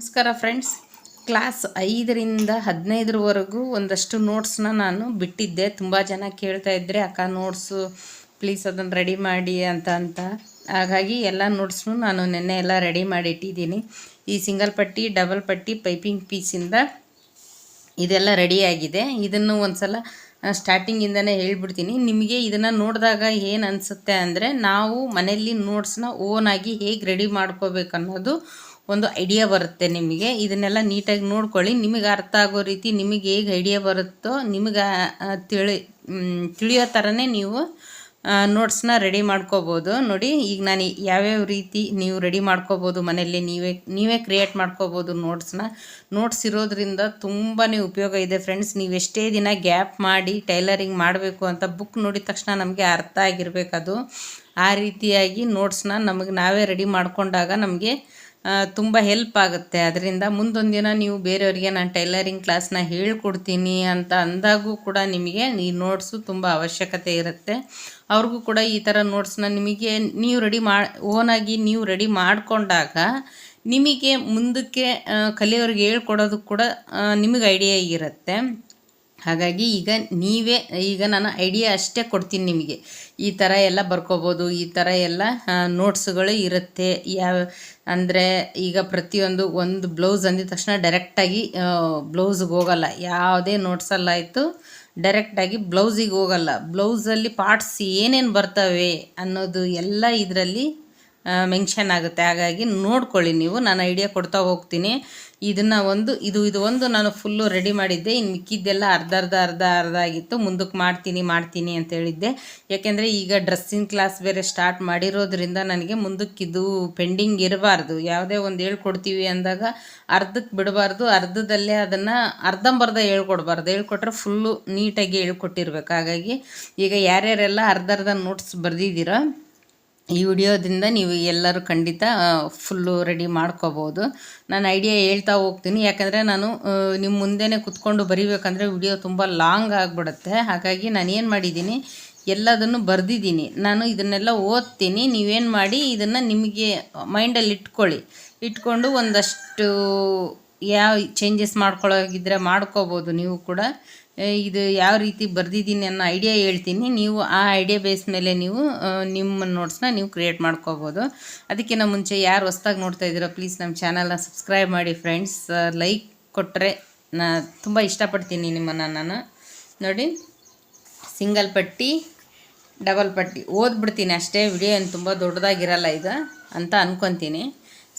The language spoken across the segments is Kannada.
ನಮಸ್ಕಾರ ಫ್ರೆಂಡ್ಸ್. ಕ್ಲಾಸ್ ಐದರಿಂದ ಹದಿನೈದರವರೆಗೂ ಒಂದಷ್ಟು ನೋಟ್ಸ್ನ ನಾನು ಬಿಟ್ಟಿದ್ದೆ. ತುಂಬ ಜನ ಕೇಳ್ತಾ ಇದ್ದರೆ ಅಕ್ಕ, ನೋಟ್ಸು, ಪ್ಲೀಸ್ ಅದನ್ನು ರೆಡಿ ಮಾಡಿ ಅಂತ ಅಂತ. ಹಾಗಾಗಿ ಎಲ್ಲ ನೋಟ್ಸ್ನು ನಾನು ನಿನ್ನೆ ಎಲ್ಲ ರೆಡಿ ಮಾಡಿ ಇಟ್ಟಿದ್ದೀನಿ ಈ ಸಿಂಗಲ್ ಪಟ್ಟಿ, ಡಬಲ್ ಪಟ್ಟಿ, ಪೈಪಿಂಗ್ ಪೀಸಿಂದ ಇದೆಲ್ಲ ರೆಡಿಯಾಗಿದೆ ಇದನ್ನು ಒಂದು ಸಲ ಸ್ಟಾರ್ಟಿಂಗಿಂದನೇ ಹೇಳ್ಬಿಡ್ತೀನಿ. ನಿಮಗೆ ಇದನ್ನು ನೋಡಿದಾಗ ಏನು ಅನಿಸುತ್ತೆ ಅಂದರೆ, ನಾವು ಮನೆಯಲ್ಲಿ ನೋಟ್ಸ್ನ ಓನಾಗಿ ಹೇಗೆ ರೆಡಿ ಮಾಡ್ಕೋಬೇಕು ಅನ್ನೋದು ಒಂದು ಐಡಿಯಾ ಬರುತ್ತೆ ನಿಮಗೆ. ಇದನ್ನೆಲ್ಲ ನೀಟಾಗಿ ನೋಡ್ಕೊಳ್ಳಿ. ನಿಮಗೆ ಅರ್ಥ ಆಗೋ ರೀತಿ ನಿಮಗೆ ಹೇಗೆ ಐಡಿಯಾ ಬರುತ್ತೋ ನಿಮಗೆ ತಿಳಿ ತಿಳಿಯೋ ಥರನೇ ನೀವು ನೋಟ್ಸ್ನ ರೆಡಿ ಮಾಡ್ಕೋಬೋದು. ನೋಡಿ, ಈಗ ನಾನು ಯಾವ್ಯಾವ ರೀತಿ ನೀವು ರೆಡಿ ಮಾಡ್ಕೋಬೋದು ಮನೆಯಲ್ಲಿ, ನೀವೇ ನೀವೇ ಕ್ರಿಯೇಟ್ ಮಾಡ್ಕೋಬೋದು ನೋಟ್ಸ್ನ ನೋಟ್ಸ್ ಇರೋದ್ರಿಂದ ತುಂಬಾ ಉಪಯೋಗ ಇದೆ ಫ್ರೆಂಡ್ಸ್ ನೀವು ಎಷ್ಟೇ ದಿನ ಗ್ಯಾಪ್ ಮಾಡಿ ಟೈಲರಿಂಗ್ ಮಾಡಬೇಕು ಅಂತ ಬುಕ್ ನೋಡಿದ ತಕ್ಷಣ ನಮಗೆ ಅರ್ಥ ಆಗಿರಬೇಕದು. ಆ ರೀತಿಯಾಗಿ ನೋಟ್ಸ್ನ ನಮಗೆ ನಾವೇ ರೆಡಿ ಮಾಡಿಕೊಂಡಾಗ ನಮಗೆ ತುಂಬ ಹೆಲ್ಪ್ ಆಗುತ್ತೆ. ಅದರಿಂದ ಮುಂದೊಂದು ದಿನ ನೀವು ಬೇರೆಯವರಿಗೆ ನಾನು ಟೈಲರಿಂಗ್ ಕ್ಲಾಸ್ನ ಹೇಳ್ಕೊಡ್ತೀನಿ ಅಂತ ಅಂದಾಗೂ ಕೂಡ ನಿಮಗೆ ಈ ನೋಟ್ಸು ತುಂಬ ಅವಶ್ಯಕತೆ ಇರುತ್ತೆ. ಅವ್ರಿಗೂ ಕೂಡ ಈ ಥರ ನೋಟ್ಸ್ನ ನಿಮಗೆ ನೀವು ರೆಡಿ ಮಾ ಓನಾಗಿ ನೀವು ರೆಡಿ ಮಾಡಿಕೊಂಡಾಗ ನಿಮಗೆ ಮುಂದಕ್ಕೆ ಕಲಿಯೋರಿಗೆ ಹೇಳ್ಕೊಡೋದು ಕೂಡ ನಿಮಗೆ ಐಡಿಯಾ ಇರುತ್ತೆ. ಹಾಗಾಗಿ ಈಗ ನೀವೇ, ಈಗ ನಾನು ಐಡಿಯಾ ಅಷ್ಟೇ ಕೊಡ್ತೀನಿ ನಿಮಗೆ. ಈ ಥರ ಎಲ್ಲ ಬರ್ಕೋಬೋದು, ಈ ಥರ ಎಲ್ಲ ನೋಟ್ಸ್ಗಳು ಇರುತ್ತೆ. ಯಾವ ಅಂದರೆ ಈಗ ಪ್ರತಿಯೊಂದು ಒಂದು ಬ್ಲೌಸ್ ಅಂದಿದ ತಕ್ಷಣ ಡೈರೆಕ್ಟಾಗಿ ಬ್ಲೌಸ್ಗೆ ಹೋಗಲ್ಲ. ಯಾವುದೇ ನೋಟ್ಸಲ್ಲಾಯಿತು ಡೈರೆಕ್ಟಾಗಿ ಬ್ಲೌಸಿಗೆ ಹೋಗಲ್ಲ. ಬ್ಲೌಸಲ್ಲಿ ಪಾರ್ಟ್ಸ್ ಏನೇನು ಬರ್ತವೆ ಅನ್ನೋದು ಎಲ್ಲ ಇದರಲ್ಲಿ ಮೆನ್ಷನ್ ಆಗುತ್ತೆ. ಹಾಗಾಗಿ ನೋಡ್ಕೊಳ್ಳಿ ನೀವು. ನಾನು ಐಡಿಯಾ ಕೊಡ್ತಾ ಹೋಗ್ತೀನಿ. ಇದನ್ನು ಒಂದು, ಇದು ಇದು ಒಂದು ನಾನು ಫುಲ್ಲು ರೆಡಿ ಮಾಡಿದ್ದೆ. ಇನ್ನು ಮಿಕ್ಕಿದ್ದೆಲ್ಲ ಅರ್ಧ ಅರ್ಧ ಅರ್ಧ ಅರ್ಧ ಆಗಿತ್ತು. ಮುಂದಕ್ಕೆ ಮಾಡ್ತೀನಿ ಮಾಡ್ತೀನಿ ಅಂತ ಹೇಳಿದ್ದೆ. ಯಾಕೆಂದರೆ ಈಗ ಡ್ರೆಸ್ಸಿಂಗ್ ಕ್ಲಾಸ್ ಬೇರೆ ಸ್ಟಾರ್ಟ್ ಮಾಡಿರೋದ್ರಿಂದ ನನಗೆ ಮುಂದಕ್ಕಿದು ಪೆಂಡಿಂಗ್ ಇರಬಾರ್ದು. ಯಾವುದೇ ಒಂದು ಹೇಳ್ಕೊಡ್ತೀವಿ ಅಂದಾಗ ಅರ್ಧಕ್ಕೆ ಬಿಡಬಾರ್ದು. ಅರ್ಧದಲ್ಲೇ ಅದನ್ನು ಅರ್ಧಂಬರ್ಧ ಹೇಳ್ಕೊಡ್ಬಾರ್ದು. ಹೇಳ್ಕೊಟ್ರೆ ಫುಲ್ಲು ನೀಟಾಗಿ ಹೇಳ್ಕೊಟ್ಟಿರ್ಬೇಕು. ಹಾಗಾಗಿ ಈಗ ಯಾರ್ಯಾರೆಲ್ಲ ಅರ್ಧ ಅರ್ಧ ನೋಟ್ಸ್ ಬರೆದಿದ್ದೀರೋ ಈ ವಿಡಿಯೋದಿಂದ ನೀವು ಎಲ್ಲರೂ ಖಂಡಿತ ಫುಲ್ಲು ರೆಡಿ ಮಾಡ್ಕೋಬೋದು. ನಾನು ಐಡಿಯಾ ಹೇಳ್ತಾ ಹೋಗ್ತೀನಿ. ಯಾಕಂದರೆ ನಾನು ನಿಮ್ಮ ಮುಂದೆನೇ ಕುತ್ಕೊಂಡು ಬರಿಬೇಕಂದ್ರೆ ವಿಡಿಯೋ ತುಂಬ ಲಾಂಗ್ ಆಗಿಬಿಡುತ್ತೆ. ಹಾಗಾಗಿ ನಾನು ಏನು ಮಾಡಿದ್ದೀನಿ, ಎಲ್ಲದನ್ನು ಬರೆದಿದ್ದೀನಿ. ನಾನು ಇದನ್ನೆಲ್ಲ ಓದ್ತೀನಿ. ನೀವೇನು ಮಾಡಿ, ಇದನ್ನು ನಿಮಗೆ ಮೈಂಡಲ್ಲಿ ಇಟ್ಕೊಳ್ಳಿ. ಇಟ್ಕೊಂಡು ಒಂದಷ್ಟು ಯಾವ ಚೇಂಜಸ್ ಮಾಡ್ಕೊಳ್ಳೋಗಿದ್ರೆ ಮಾಡ್ಕೋಬೋದು ನೀವು ಕೂಡ. ಇದು ಯಾವ ರೀತಿ ಬರೆದಿದ್ದೀನಿ ಅನ್ನೋ ಐಡಿಯಾ ಹೇಳ್ತೀನಿ. ನೀವು ಆ ಐಡಿಯಾ ಬೇಸ್ ಮೇಲೆ ನೀವು ನಿಮ್ಮ ನೋಟ್ಸ್ನ ನೀವು ಕ್ರಿಯೇಟ್ ಮಾಡ್ಕೋಬೋದು. ಅದಕ್ಕಿಂತ ಮುಂಚೆ ಯಾರು ಹೊಸ್ದಾಗಿ ನೋಡ್ತಾ ಇದ್ದೀರೋ ಪ್ಲೀಸ್ ನಮ್ಮ ಚಾನಲ್ನ ಸಬ್ಸ್ಕ್ರೈಬ್ ಮಾಡಿ ಫ್ರೆಂಡ್ಸ್ ಲೈಕ್ ಕೊಟ್ಟರೆ ನಾ ತುಂಬ ಇಷ್ಟಪಡ್ತೀನಿ ನಿಮ್ಮನ್ನು ನಾನು. ನೋಡಿ ಸಿಂಗಲ್ ಪಟ್ಟಿ ಡಬಲ್ ಪಟ್ಟಿ. ಓದ್ಬಿಡ್ತೀನಿ ಅಷ್ಟೇ. ವಿಡಿಯೋ ಏನು ತುಂಬ ದೊಡ್ಡದಾಗಿರಲ್ಲ ಇದು ಅಂತ ಅನ್ಕೊತೀನಿ.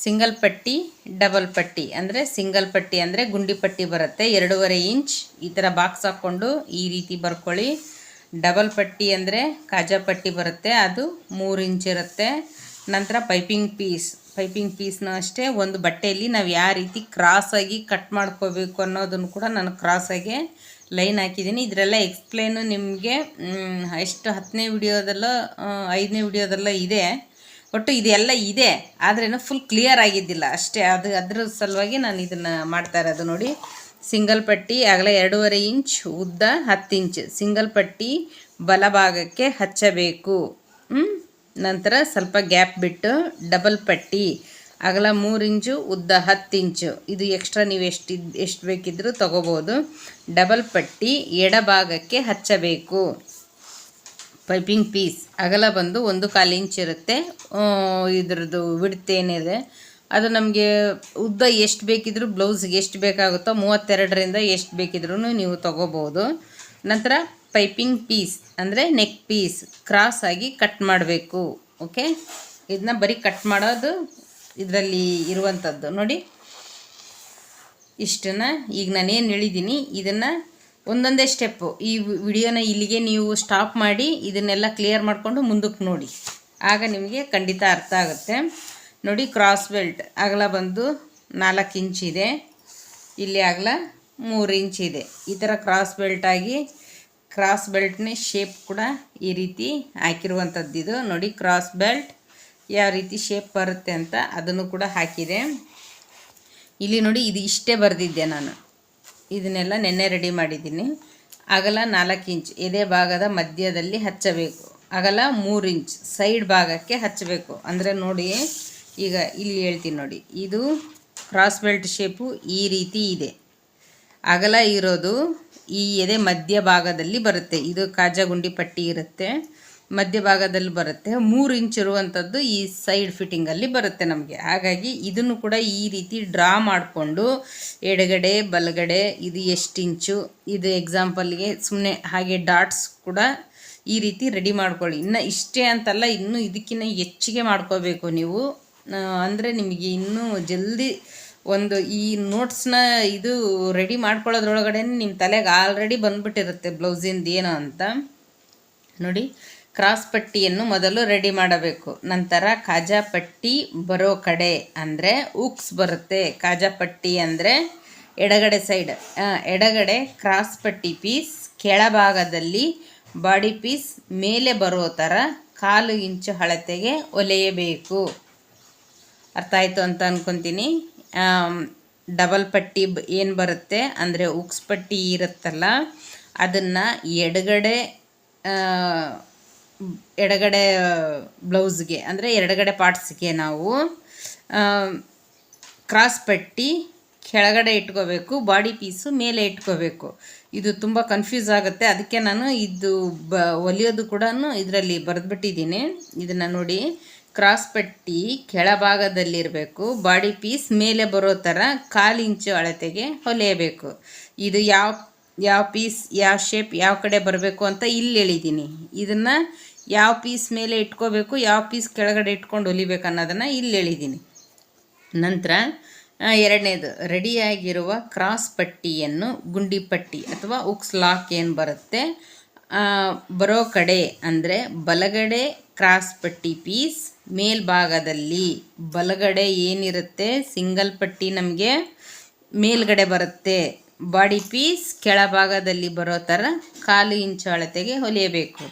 ಸಿಂಗಲ್ ಪಟ್ಟಿ, ಡಬಲ್ ಪಟ್ಟಿ. ಅಂದರೆ ಸಿಂಗಲ್ ಪಟ್ಟಿ ಅಂದರೆ ಗುಂಡಿ ಪಟ್ಟಿ ಬರುತ್ತೆ. ಎರಡೂವರೆ ಇಂಚ್ ಈ ಥರ ಬಾಕ್ಸ್ ಹಾಕ್ಕೊಂಡು ಈ ರೀತಿ ಬರ್ಕೊಳ್ಳಿ. ಡಬಲ್ ಪಟ್ಟಿ ಅಂದರೆ ಕಾಜಾ ಪಟ್ಟಿ ಬರುತ್ತೆ. ಅದು ಮೂರು ಇಂಚ್ ಇರುತ್ತೆ. ನಂತರ ಪೈಪಿಂಗ್ ಪೀಸ್. ಪೈಪಿಂಗ್ ಪೀಸ್ನ ಅಷ್ಟೇ ಒಂದು ಬಟ್ಟೆಯಲ್ಲಿ ನಾವು ಯಾವ ರೀತಿ ಕ್ರಾಸಾಗಿ ಕಟ್ ಮಾಡ್ಕೋಬೇಕು ಅನ್ನೋದನ್ನು ಕೂಡ ನಾನು ಕ್ರಾಸಾಗೆ ಲೈನ್ ಹಾಕಿದ್ದೀನಿ. ಇದರೆಲ್ಲ ಎಕ್ಸ್ಪ್ಲೇನು ನಿಮಗೆ ಎಷ್ಟು ಹತ್ತನೇ ವಿಡಿಯೋದಲ್ಲ ಐದನೇ ವಿಡಿಯೋದೆಲ್ಲ ಇದೆ. ಒಟ್ಟು ಇದೆಲ್ಲ ಇದೆ, ಆದ್ರೇನು ಫುಲ್ ಕ್ಲಿಯರ್ ಆಗಿದ್ದಿಲ್ಲ. ಅಷ್ಟೇ, ಅದು ಅದ್ರ ಸಲುವಾಗಿ ನಾನು ಇದನ್ನು ಮಾಡ್ತಾ ಇರೋದು ನೋಡಿ. ಸಿಂಗಲ್ ಪಟ್ಟಿ ಆಗಲೇ ಎರಡೂವರೆ ಇಂಚ್ ಉದ್ದ ಹತ್ತು ಇಂಚ್. ಸಿಂಗಲ್ ಪಟ್ಟಿ ಬಲಭಾಗಕ್ಕೆ ಹಚ್ಚಬೇಕು? ನಂತರ ಸ್ವಲ್ಪ ಗ್ಯಾಪ್ ಬಿಟ್ಟು ಡಬಲ್ ಪಟ್ಟಿ. ಅಗಲ ಮೂರು ಇಂಚು ಉದ್ದ ಹತ್ತು ಇಂಚು. ಇದು ಎಕ್ಸ್ಟ್ರಾ ನೀವು ಎಷ್ಟು ಎಷ್ಟು ಬೇಕಿದ್ದರೂ ತೊಗೋಬೋದು. ಡಬಲ್ ಪಟ್ಟಿ ಎಡಭಾಗಕ್ಕೆ ಹಚ್ಚಬೇಕು. ಪೈಪಿಂಗ್ ಪೀಸ್ ಅಗಲ ಬಂದು ಒಂದು ಕಾಲು ಇಂಚ್ ಇರುತ್ತೆ. ಇದರದ್ದು ಏನಿದೆ. ಅದು ನಮಗೆ ಉದ್ದ ಎಷ್ಟು ಬೇಕಿದ್ರೂ ಬ್ಲೌಸ್ಗೆ ಎಷ್ಟು ಬೇಕಾಗುತ್ತೋ ಮೂವತ್ತೆರಡರಿಂದ ಎಷ್ಟು ಬೇಕಿದ್ರೂ ನೀವು ತೊಗೋಬೋದು ನಂತರ ಪೈಪಿಂಗ್ ಪೀಸ್ ಅಂದರೆ ನೆಕ್ ಪೀಸ್ ಕ್ರಾಸ್ ಆಗಿ ಕಟ್ ಮಾಡಬೇಕು. ಓಕೆ ಇದನ್ನ ಬರೀ ಕಟ್ ಮಾಡೋದು ಇದರಲ್ಲಿ ಇರುವಂಥದ್ದು ನೋಡಿ, ಇಷ್ಟನ್ನ ಈಗ ನಾನೇನು ಹೇಳಿದ್ದೀನಿ ಇದನ್ನು ಒಂದೊಂದೇ ಸ್ಟೆಪ್ಪು ಈ ವಿಡಿಯೋನ ಇಲ್ಲಿಗೆ ನೀವು ಸ್ಟಾಪ್ ಮಾಡಿ, ಇದನ್ನೆಲ್ಲ ಕ್ಲಿಯರ್ ಮಾಡಿಕೊಂಡು ಮುಂದಕ್ಕೆ ನೋಡಿ. ಆಗ ನಿಮಗೆ ಖಂಡಿತ ಅರ್ಥ ಆಗುತ್ತೆ. ನೋಡಿ ಕ್ರಾಸ್ ಬೆಲ್ಟ್ ಅಗಲ ಬಂದು ನಾಲ್ಕು ಇಂಚ್ ಇದೆ. ಇಲ್ಲಿ ಅಗಲ ಮೂರು ಇಂಚ್ ಇದೆ. ಈ ಥರ ಕ್ರಾಸ್ ಬೆಲ್ಟಾಗಿ ಕ್ರಾಸ್ ಬೆಲ್ಟ್ನೇ ಶೇಪ್ ಕೂಡ ಈ ರೀತಿ ಹಾಕಿರುವಂಥದ್ದು ಇದು. ನೋಡಿ ಕ್ರಾಸ್ ಬೆಲ್ಟ್ ಯಾವ ರೀತಿ ಶೇಪ್ ಬರುತ್ತೆ ಅಂತ ಅದನ್ನು ಕೂಡ ಹಾಕಿದೆ. ಇಲ್ಲಿ ನೋಡಿ, ಇದು ಇಷ್ಟೇ ಬರೆದಿದ್ದೆ ನಾನು. ಇದನ್ನೆಲ್ಲ ನೆನ್ನೆ ರೆಡಿ ಮಾಡಿದ್ದೀನಿ. ಅಗಲ ನಾಲ್ಕು ಇಂಚ್, ಎದೆ ಭಾಗದ ಮಧ್ಯದಲ್ಲಿ ಹಚ್ಚಬೇಕು. ಅಗಲ ಮೂರು ಇಂಚ್ ಸೈಡ್ ಭಾಗಕ್ಕೆ ಹಚ್ಚಬೇಕು. ಅಂದರೆ ನೋಡಿ, ಈಗ ಇಲ್ಲಿ ಹೇಳ್ತೀನಿ ನೋಡಿ. ಇದು ಕ್ರಾಸ್ ಬೆಲ್ಟ್ ಶೇಪು ಈ ರೀತಿ ಇದೆ. ಅಗಲ ಇರೋದು ಈ ಎದೆ ಮಧ್ಯ ಭಾಗದಲ್ಲಿ ಬರುತ್ತೆ. ಇದು ಕಾಜಗುಂಡಿ ಪಟ್ಟಿ ಇರುತ್ತೆ. ಮಧ್ಯಭಾಗದಲ್ಲಿ ಬರುತ್ತೆ. ಮೂರು ಇಂಚ್ ಇರುವಂಥದ್ದು ಈ ಸೈಡ್ ಫಿಟ್ಟಿಂಗಲ್ಲಿ ಬರುತ್ತೆ ನಮಗೆ. ಹಾಗಾಗಿ ಇದನ್ನು ಕೂಡ ಈ ರೀತಿ ಡ್ರಾ ಮಾಡಿಕೊಂಡು ಎಡಗಡೆ, ಬಲಗಡೆ ಇದು ಎಷ್ಟು ಇಂಚು, ಇದು ಎಕ್ಸಾಂಪಲ್ಗೆ ಸುಮ್ಮನೆ ಹಾಗೆ ಡಾಟ್ಸ್ ಕೂಡ ಈ ರೀತಿ ರೆಡಿ ಮಾಡ್ಕೊಳ್ಳಿ. ಇನ್ನು ಇಷ್ಟೇ ಅಂತಲ್ಲ, ಇನ್ನೂ ಇದಕ್ಕಿಂತ ಹೆಚ್ಚಿಗೆ ಮಾಡ್ಕೋಬೇಕು ನೀವು. ಅಂದರೆ ನಿಮಗೆ ಇನ್ನೂ ಜಲ್ದಿ ಒಂದು ಈ ನೋಟ್ಸ್ನ ಇದು ರೆಡಿ ಮಾಡ್ಕೊಳ್ಳೋದ್ರೊಳಗಡೆ ನಿಮ್ಮ ತಲೆಗೆ ಆಲ್ರೆಡಿ ಬಂದ್ಬಿಟ್ಟಿರುತ್ತೆ ಬ್ಲೌಸಿಂದು ಏನು ಅಂತ. ನೋಡಿ ಕ್ರಾಸ್ ಪಟ್ಟಿಯನ್ನು ಮೊದಲು ರೆಡಿ ಮಾಡಬೇಕು. ನಂತರ ಕಾಜಾ ಪಟ್ಟಿ ಬರೋ ಕಡೆ ಅಂದರೆ ಉಕ್ಸ್ ಬರುತ್ತೆ. ಕಾಜಾ ಪಟ್ಟಿ ಅಂದರೆ ಎಡಗಡೆ ಸೈಡ್ ಎಡಗಡೆ ಕ್ರಾಸ್ ಪಟ್ಟಿ ಪೀಸ್ ಕೆಳಭಾಗದಲ್ಲಿ ಬಾಡಿ ಪೀಸ್ ಮೇಲೆ ಬರೋ ಥರ ಕಾಲು ಇಂಚು ಅಳತೆಗೆ ಒಲೆಯಬೇಕು. ಅರ್ಥ ಆಯಿತು ಅಂತ ಅಂದ್ಕೊತೀನಿ ಡಬಲ್ ಪಟ್ಟಿ ಏನು ಬರುತ್ತೆ ಅಂದರೆ ಉಕ್ಸ್ ಪಟ್ಟಿ ಇರುತ್ತಲ್ಲ, ಅದನ್ನು ಎಡಗಡೆ ಎಡಗಡೆ ಬ್ಲೌಸ್ಗೆ, ಅಂದರೆ ಎಡಗಡೆ ಪಾರ್ಟ್ಸ್ಗೆ ನಾವು ಕ್ರಾಸ್ ಪಟ್ಟಿ, ಕೆಳಗಡೆ ಇಟ್ಕೋಬೇಕು ಬಾಡಿ ಪೀಸು ಮೇಲೆ ಇಟ್ಕೋಬೇಕು. ಇದು ತುಂಬ ಕನ್ಫ್ಯೂಸ್ ಆಗುತ್ತೆ. ಅದಕ್ಕೆ ನಾನು ಇದು ಬ ಹೊಲಿಯೋದು ಕೂಡ ಇದರಲ್ಲಿ ಬರೆದ್ಬಿಟ್ಟಿದ್ದೀನಿ. ಇದನ್ನು ನೋಡಿ ಕ್ರಾಸ್ ಪಟ್ಟಿ ಕೆಳಭಾಗದಲ್ಲಿರಬೇಕು ಬಾಡಿ ಪೀಸ್ ಮೇಲೆ ಬರೋ ಥರ ಕಾಲು ಇಂಚು ಅಳತೆಗೆ ಹೊಲಿಯಬೇಕು. ಇದು ಯಾವ ಯಾವ ಪೀಸ್ ಯಾವ ಶೇಪ್ ಯಾವ ಕಡೆ ಬರಬೇಕು ಅಂತ ಇಲ್ಲಿ ಹೇಳಿದ್ದೀನಿ. ಇದನ್ನು ಯಾವ ಪೀಸ್ ಮೇಲೆ ಇಟ್ಕೋಬೇಕು, ಯಾವ ಪೀಸ್ ಕೆಳಗಡೆ ಇಟ್ಕೊಂಡು ಹೊಲಿಬೇಕು ಅನ್ನೋದನ್ನು ಇಲ್ಲಿ ಹೇಳಿದ್ದೀನಿ ನಂತರ ಎರಡನೇದು ರೆಡಿಯಾಗಿರುವ ಕ್ರಾಸ್ ಪಟ್ಟಿಯನ್ನು, ಗುಂಡಿ ಪಟ್ಟಿ ಅಥವಾ ಉಕ್ಸ್ ಲಾಕ್ ಏನು ಬರುತ್ತೆ? ಬರೋ ಕಡೆ ಅಂದರೆ ಬಲಗಡೆ ಕ್ರಾಸ್ ಪಟ್ಟಿ ಪೀಸ್ ಮೇಲ್ಭಾಗದಲ್ಲಿ ಬಲಗಡೆ ಏನಿರುತ್ತೆ? ಸಿಂಗಲ್ ಪಟ್ಟಿ ನಮಗೆ ಮೇಲ್ಗಡೆ ಬರುತ್ತೆ. ಬಾಡಿ ಪೀಸ್ ಕೆಳಭಾಗದಲ್ಲಿ ಬರೋ ಥರ ಕಾಲು ಇಂಚು ಅಳತೆಗೆ ಹೊಲಿಯಬೇಕು.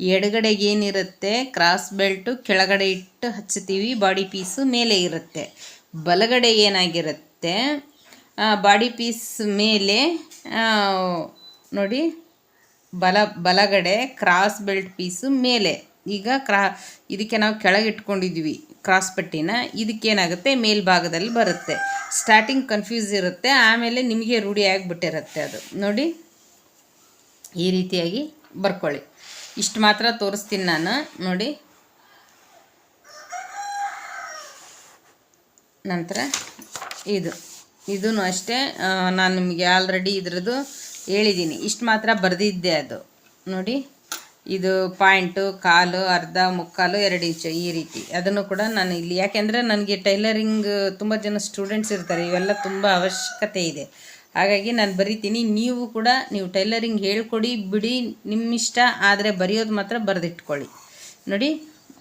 ಎಡಗಡೆಗೆ ಏನಿರುತ್ತೆ? ಕ್ರಾಸ್ ಬೆಲ್ಟು ಕೆಳಗಡೆ ಇಟ್ಟು ಹಚ್ಚುತ್ತೀವಿ. ಬಾಡಿ ಪೀಸು ಮೇಲೆ ಇರುತ್ತೆ. ಬಲಗಡೆ ಏನಾಗಿರುತ್ತೆ? ಬಾಡಿ ಪೀಸ್ ಮೇಲೆ ನೋಡಿ, ಬಲ, ಬಲಗಡೆ ಕ್ರಾಸ್ ಬೆಲ್ಟ್ ಪೀಸು ಮೇಲೆ. ಈಗ ಕ್ರಾ, ಇದಕ್ಕೆ ನಾವು ಕೆಳಗೆ ಇಟ್ಕೊಂಡಿದ್ವಿ ಕ್ರಾಸ್ ಪಟ್ಟಿನ. ಇದಕ್ಕೇನಾಗುತ್ತೆ? ಮೇಲ್ಭಾಗದಲ್ಲಿ ಬರುತ್ತೆ. ಸ್ಟಾರ್ಟಿಂಗ್ ಕನ್ಫ್ಯೂಸ್ ಇರುತ್ತೆ. ಆಮೇಲೆ ನಿಮಗೆ ರೂಢಿಯಾಗಿಬಿಟ್ಟಿರುತ್ತೆ ಅದು. ನೋಡಿ, ಈ ರೀತಿಯಾಗಿ ಬರ್ಕೊಳ್ಳಿ. ಇಷ್ಟು ಮಾತ್ರ ತೋರಿಸ್ತೀನಿ ನಾನು. ನೋಡಿ. ನಂತರ ಇದು. ಇದೂ ಅಷ್ಟೇ. ನಾನು ನಿಮಗೆ ಆಲ್ರೆಡಿ ಇದ್ರದ್ದು ಹೇಳಿದ್ದೀನಿ ಇಷ್ಟು ಮಾತ್ರ ಬರೆದಿದ್ದೆ ಅದು. ನೋಡಿ. ಇದು ಪಾಯಿಂಟು, ಕಾಲು, ಅರ್ಧ, ಮುಕ್ಕಾಲು, ಎರಡು ಇಂಚು ಈ ರೀತಿ. ಅದನ್ನು ಕೂಡ ನಾನು ಇಲ್ಲಿ. ಯಾಕೆಂದರೆ ನನಗೆ ಟೈಲರಿಂಗ್ ತುಂಬ ಜನ ಸ್ಟೂಡೆಂಟ್ಸ್ ಇರ್ತಾರೆ. ಇವೆಲ್ಲ ತುಂಬ ಅವಶ್ಯಕತೆ ಇದೆ. ಹಾಗಾಗಿ ನಾನು ಬರಿತೀನಿ, ನೀವು ಕೂಡ ನೀವು ಟೈಲರಿಂಗ್ ಹೇಳ್ಕೊಡಿ, ಬಿಡಿ, ನಿಮ್ಮಿಷ್ಟ, ಆದರೆ ಬರೆಯೋದು ಮಾತ್ರ ಬರೆದಿಟ್ಕೊಳ್ಳಿ. ನೋಡಿ,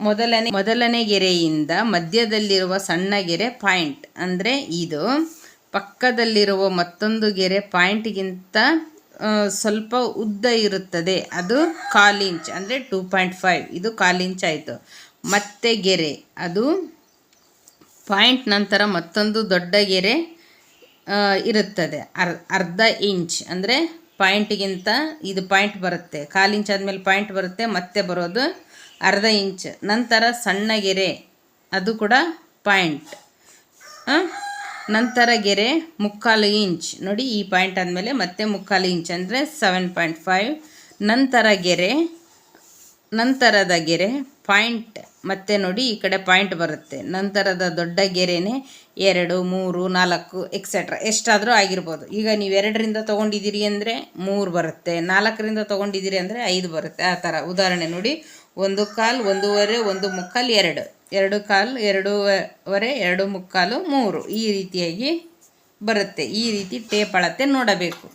ಮೊದಲನೇ ಮೊದಲನೇ ಗೆರೆಯಿಂದ ಮಧ್ಯದಲ್ಲಿರುವ ಸಣ್ಣ ಗೆರೆ ಪಾಯಿಂಟ್, ಅಂದರೆ ಇದು. ಪಕ್ಕದಲ್ಲಿರುವ ಮತ್ತೊಂದು ಗೆರೆ ಪಾಯಿಂಟ್ಗಿಂತ ಸ್ವಲ್ಪ ಉದ್ದ ಇರುತ್ತದೆ. ಅದು ಕಾಲು ಇಂಚ್, ಅಂದರೆ ಟೂ ಪಾಯಿಂಟ್ ಫೈವ್. ಇದು ಕಾಲಿಂಚ್ ಆಯಿತು. ಮತ್ತೆ ಗೆರೆ, ಅದು ಪಾಯಿಂಟ್ ನಂತರ ಮತ್ತೊಂದು ದೊಡ್ಡ ಗೆರೆ ಇರುತ್ತದೆ. ಅರ್, ಅರ್ಧ ಇಂಚ್ ಅಂದರೆ ಪಾಯಿಂಟ್ಗಿಂತ ಇದು ಪಾಯಿಂಟ್ ಬರುತ್ತೆ. ಕಾಲು ಇಂಚ್ ಆದಮೇಲೆ ಪಾಯಿಂಟ್ ಬರುತ್ತೆ, ಮತ್ತೆ ಬರೋದು ಅರ್ಧ ಇಂಚ್. ನಂತರ ಸಣ್ಣ ಗೆರೆ, ಅದು ಕೂಡ ಪಾಯಿಂಟ್ ನಂತರ ಗೆರೆ ಮುಕ್ಕಾಲು ಇಂಚ್. ನೋಡಿ, ಈ ಪಾಯಿಂಟ್ ಆದಮೇಲೆ ಮತ್ತೆ ಮುಕ್ಕಾಲು ಇಂಚ್ ಅಂದರೆ ಸೆವೆನ್ ಪಾಯಿಂಟ್ ಫೈವ್ ನಂತರ ಗೆರೆ, ನಂತರದ ಗೆರೆ ಪಾಯಿಂಟ್ ಮತ್ತೆ ನೋಡಿ, ಈ ಕಡೆ ಪಾಯಿಂಟ್ ಬರುತ್ತೆ. ನಂತರದ ದೊಡ್ಡ ಗೆರೆನೇ ಎರಡು, ಮೂರು, ನಾಲ್ಕು ಎಕ್ಸೆಟ್ರಾ ಎಷ್ಟಾದರೂ ಆಗಿರ್ಬೋದು. ಈಗ ನೀವು ಎರಡರಿಂದ ತೊಗೊಂಡಿದ್ದೀರಿ ಅಂದರೆ ಮೂರು ಬರುತ್ತೆ. ನಾಲ್ಕರಿಂದ ತೊಗೊಂಡಿದ್ದೀರಿ ಅಂದರೆ ಐದು ಬರುತ್ತೆ. ಆ ಥರ ಉದಾಹರಣೆ ನೋಡಿ. ಒಂದು ಕಾಲು ಒಂದೂವರೆ, ಒಂದು ಮುಕ್ಕಾಲು ಎರಡು. ಎರಡು ಕಾಲು ಎರಡೂವರೆ, ಎರಡು ಮುಕ್ಕಾಲು ಮೂರು. ಈ ರೀತಿಯಾಗಿ ಬರುತ್ತೆ. ಈ ರೀತಿ ಟೇಪ್ ಅಳತೆ ನೋಡಬೇಕು.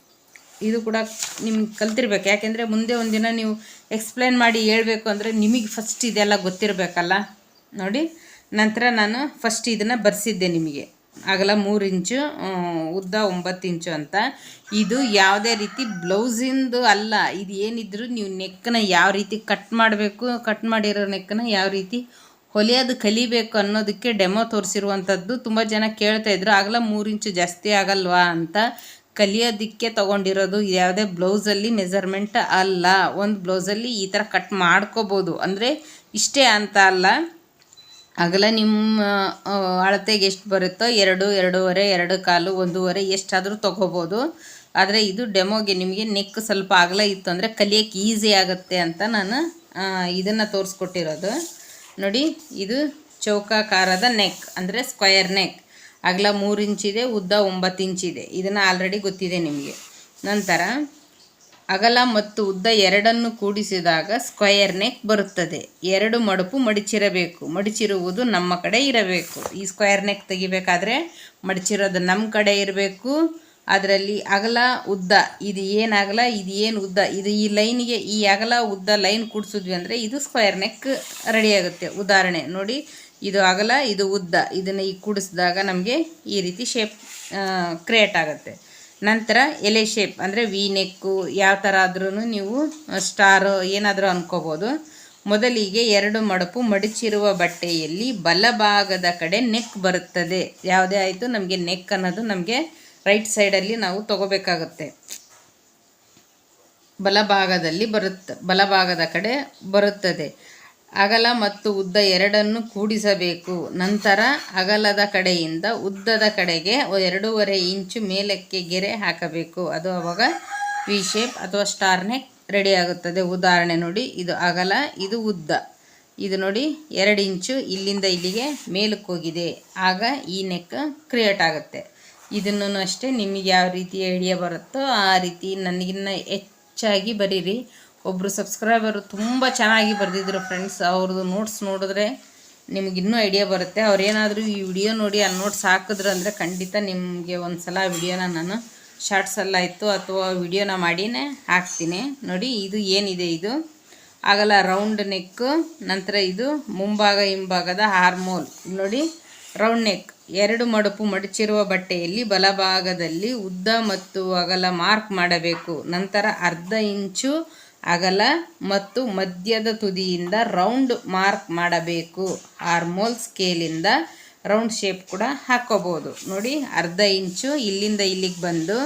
ಇದು ಕೂಡ ನಿಮ್ಗೆ ಕಲ್ತಿರ್ಬೇಕು. ಯಾಕೆಂದರೆ ಮುಂದೆ ಒಂದಿನ ನೀವು ಎಕ್ಸ್ಪ್ಲೇನ್ ಮಾಡಿ ಹೇಳಬೇಕು ಅಂದರೆ ನಿಮಗೆ ಫಸ್ಟ್ ಇದೆಲ್ಲ ಗೊತ್ತಿರಬೇಕಲ್ಲ. ನೋಡಿ. ನಂತರ ನಾನು ಫಸ್ಟ್ ಇದನ್ನು ಬರೆಸಿದ್ದೆ ನಿಮಗೆ. ಅಗಲ ಮೂರು ಇಂಚು ಉದ್ದ ಒಂಬತ್ತು ಇಂಚು ಅಂತ. ಇದು ಯಾವುದೇ ರೀತಿ ಬ್ಲೌಸಿಂದು ಅಲ್ಲ, ಇದು ಏನಿದ್ರು ನೀವು ನೆಕ್ಕನ್ನ ಯಾವ ರೀತಿ ಕಟ್ ಮಾಡಬೇಕು ಕಟ್ ಮಾಡಿರೋ ನೆಕ್ಕನ್ನ ಯಾವ ರೀತಿ ಹೊಲಿಯೋದು ಕಲಿಬೇಕು ಅನ್ನೋದಕ್ಕೆ ಡೆಮೋ ತೋರಿಸಿರುವಂಥದ್ದು ತುಂಬ ಜನ ಕೇಳ್ತಾ ಇದ್ರು. ಆಗಲ ಮೂರು ಇಂಚು ಜಾಸ್ತಿ ಆಗಲ್ವಾ ಅಂತ ಕಲಿಯೋದಕ್ಕೆ ತೊಗೊಂಡಿರೋದು ಯಾವುದೇ ಬ್ಲೌಸಲ್ಲಿ ಮೆಜರ್ಮೆಂಟ್ ಅಲ್ಲ. ಒಂದು ಬ್ಲೌಸಲ್ಲಿ ಈ ಥರ ಕಟ್ ಮಾಡ್ಕೋಬೋದು. ಅಂದರೆ ಇಷ್ಟೇ ಅಂತ ಅಲ್ಲ. ಅಗಲ ನಿಮ್ಮ ಅಳತೆಗೆ ಎಷ್ಟು ಬರುತ್ತೋ ಎರಡು, ಎರಡೂವರೆ, ಎರಡು ಕಾಲು, ಒಂದೂವರೆ, ಎಷ್ಟಾದರೂ ತೊಗೋಬೋದು. ಆದರೆ ಇದು ಡೆಮೋಗೆ ನಿಮಗೆ ನೆಕ್ ಸ್ವಲ್ಪ ಅಗಲ ಇತ್ತು ಅಂದರೆ ಕಲಿಯೋಕ್ಕೆ ಈಸಿ ಆಗುತ್ತೆ ಅಂತ ನಾನು ಇದನ್ನು ತೋರಿಸ್ಕೊಟ್ಟಿರೋದು. ನೋಡಿ, ಇದು ಚೌಕಾಕಾರದ ನೆಕ್ ಅಂದರೆ ಸ್ಕ್ವಯರ್ ನೆಕ್ ಅಗಲ ಮೂರು ಇಂಚಿದೆ, ಉದ್ದ ಒಂಬತ್ತು ಇಂಚಿದೆ. ಇದನ್ನು ಆಲ್ರೆಡಿ ಗೊತ್ತಿದೆ ನಿಮಗೆ. ನಂತರ ಅಗಲ ಮತ್ತು ಉದ್ದ ಎರಡನ್ನು ಕೂಡಿಸಿದಾಗ ಸ್ಕ್ವಯರ್ ನೆಕ್ ಬರುತ್ತದೆ. ಎರಡು ಮಡುಪು ಮಡಿಚಿರಬೇಕು. ಮಡಿಚಿರುವುದು ನಮ್ಮ ಕಡೆ ಇರಬೇಕು. ಈ ಸ್ಕ್ವಯರ್ ನೆಕ್ ತೆಗಿಬೇಕಾದ್ರೆ ಮಡಿಚಿರೋದು ನಮ್ಮ ಕಡೆ ಇರಬೇಕು. ಅದರಲ್ಲಿ ಅಗಲ, ಉದ್ದ, ಇದು ಏನು ಅಗಲ, ಇದು ಏನು ಉದ್ದ, ಇದು ಈ ಲೈನಿಗೆ ಈ ಅಗಲ, ಉದ್ದ ಲೈನ್ ಕೂಡಿಸಿದ್ವಿ ಅಂದರೆ ಇದು ಸ್ಕ್ವಯರ್ ನೆಕ್ ರೆಡಿ ಆಗುತ್ತೆ. ಉದಾಹರಣೆ, ನೋಡಿ, ಇದು ಅಗಲ, ಇದು ಉದ್ದ. ಇದನ್ನು ಈ ಕೂಡಿಸಿದಾಗ ನಮಗೆ ಈ ರೀತಿ ಶೇಪ್ ಕ್ರಿಯೇಟ್ ಆಗುತ್ತೆ. ನಂತರ ಎಲೆ ಶೇಪ್ ಅಂದರೆ ವಿ ನೆಕ್ಕು ಯಾವ ಥರ ಆದ್ರೂ ನೀವು ಸ್ಟಾರು ಏನಾದರೂ ಅಂದ್ಕೋಬೋದು ಮೊದಲಿಗೆ ಎರಡು ಮಡಪು ಮಡಚಿರುವ ಬಟ್ಟೆಯಲ್ಲಿ ಬಲಭಾಗದ ಕಡೆ ನೆಕ್ ಬರುತ್ತದೆ. ಯಾವುದೇ ಆಯಿತು, ನಮಗೆ ನೆಕ್ ಅನ್ನೋದು ನಮಗೆ ರೈಟ್ ಸೈಡಲ್ಲಿ ನಾವು ತಗೋಬೇಕಾಗುತ್ತೆ. ಬಲಭಾಗದಲ್ಲಿ ಬರುತ್ತೆ ಬಲಭಾಗದ ಕಡೆ ಬರುತ್ತದೆ. ಅಗಲ ಮತ್ತು ಉದ್ದ ಎರಡನ್ನು ಕೂಡಿಸಬೇಕು. ನಂತರ ಅಗಲದ ಕಡೆಯಿಂದ ಉದ್ದದ ಕಡೆಗೆ ಎರಡೂವರೆ ಇಂಚು ಮೇಲಕ್ಕೆ ಗೆರೆ ಹಾಕಬೇಕು. ಅದು ಅವಾಗ ವಿ ಶೇಪ್ ಅಥವಾ ಸ್ಟಾರ್ ನೆಕ್ ರೆಡಿ ಆಗುತ್ತದೆ. ಉದಾಹರಣೆ ನೋಡಿ, ಇದು ಅಗಲ, ಇದು ಉದ್ದ. ಇದು ನೋಡಿ, ಎರಡು ಇಂಚು ಇಲ್ಲಿಂದ ಇಲ್ಲಿಗೆ ಮೇಲಕ್ಕೆ ಹೋಗಿದೆ. ಆಗ ಈ ನೆಕ್ ಕ್ರಿಯೇಟ್ ಆಗುತ್ತೆ. ಇದನ್ನು ಅಷ್ಟೇ ನಿಮಗೆ ಯಾವ ರೀತಿ ಐಡಿಯಾ ಬರುತ್ತೋ ಆ ರೀತಿ ನನಗಿನ್ನ ಹೆಚ್ಚಾಗಿ ಬರೀರಿ. ಒಬ್ಬರು ಸಬ್ಸ್ಕ್ರೈಬರು ತುಂಬ ಚೆನ್ನಾಗಿ ಬರೆದಿದ್ರು ಫ್ರೆಂಡ್ಸ್ ಅವ್ರದ್ದು ನೋಟ್ಸ್ ನೋಡಿದ್ರೆ ನಿಮ್ಗೆ ಇನ್ನೂ ಐಡಿಯಾ ಬರುತ್ತೆ. ಅವ್ರೇನಾದರೂ ಈ ವಿಡಿಯೋ ನೋಡಿ ಆ ನೋಟ್ಸ್ ಹಾಕಿದ್ರು ಅಂದರೆ ಖಂಡಿತ ನಿಮಗೆ ಒಂದು ಸಲ ವಿಡಿಯೋನ ನಾನು ಶಾರ್ಟ್ಸಲ್ಲಾಯಿತು ಅಥವಾ ವಿಡಿಯೋನ ಮಾಡಿನೇ ಹಾಕ್ತೀನಿ. ನೋಡಿ, ಇದು ಏನಿದೆ ಇದು? ಆಗಲ್ಲ ರೌಂಡ್ ನೆಕ್ಕು ನಂತರ ಇದು ಮುಂಭಾಗ, ಹಿಂಭಾಗದ ಹಾರ್ಮೋಲ್ ನೋಡಿ ರೌಂಡ್ ನೆಕ್ ಎರಡು ಮಡುಪು ಮಡಚಿರುವ ಬಟ್ಟೆಯಲ್ಲಿ ಬಲಭಾಗದಲ್ಲಿ ಉದ್ದ ಮತ್ತು ಅಗಲ ಮಾರ್ಕ್ ಮಾಡಬೇಕು. ನಂತರ ಅರ್ಧ ಇಂಚು ಅಗಲ ಮತ್ತು ಮಧ್ಯದ ತುದಿಯಿಂದ ರೌಂಡ್ ಮಾರ್ಕ್ ಮಾಡಬೇಕು. ಹಾರ್ಮೋಲ್ ಸ್ಕೇಲಿಂದ ರೌಂಡ್ ಶೇಪ್ ಕೂಡ ಹಾಕೋಬೋದು. ನೋಡಿ, ಅರ್ಧ ಇಂಚು ಇಲ್ಲಿಂದ ಇಲ್ಲಿಗೆ ಬಂದು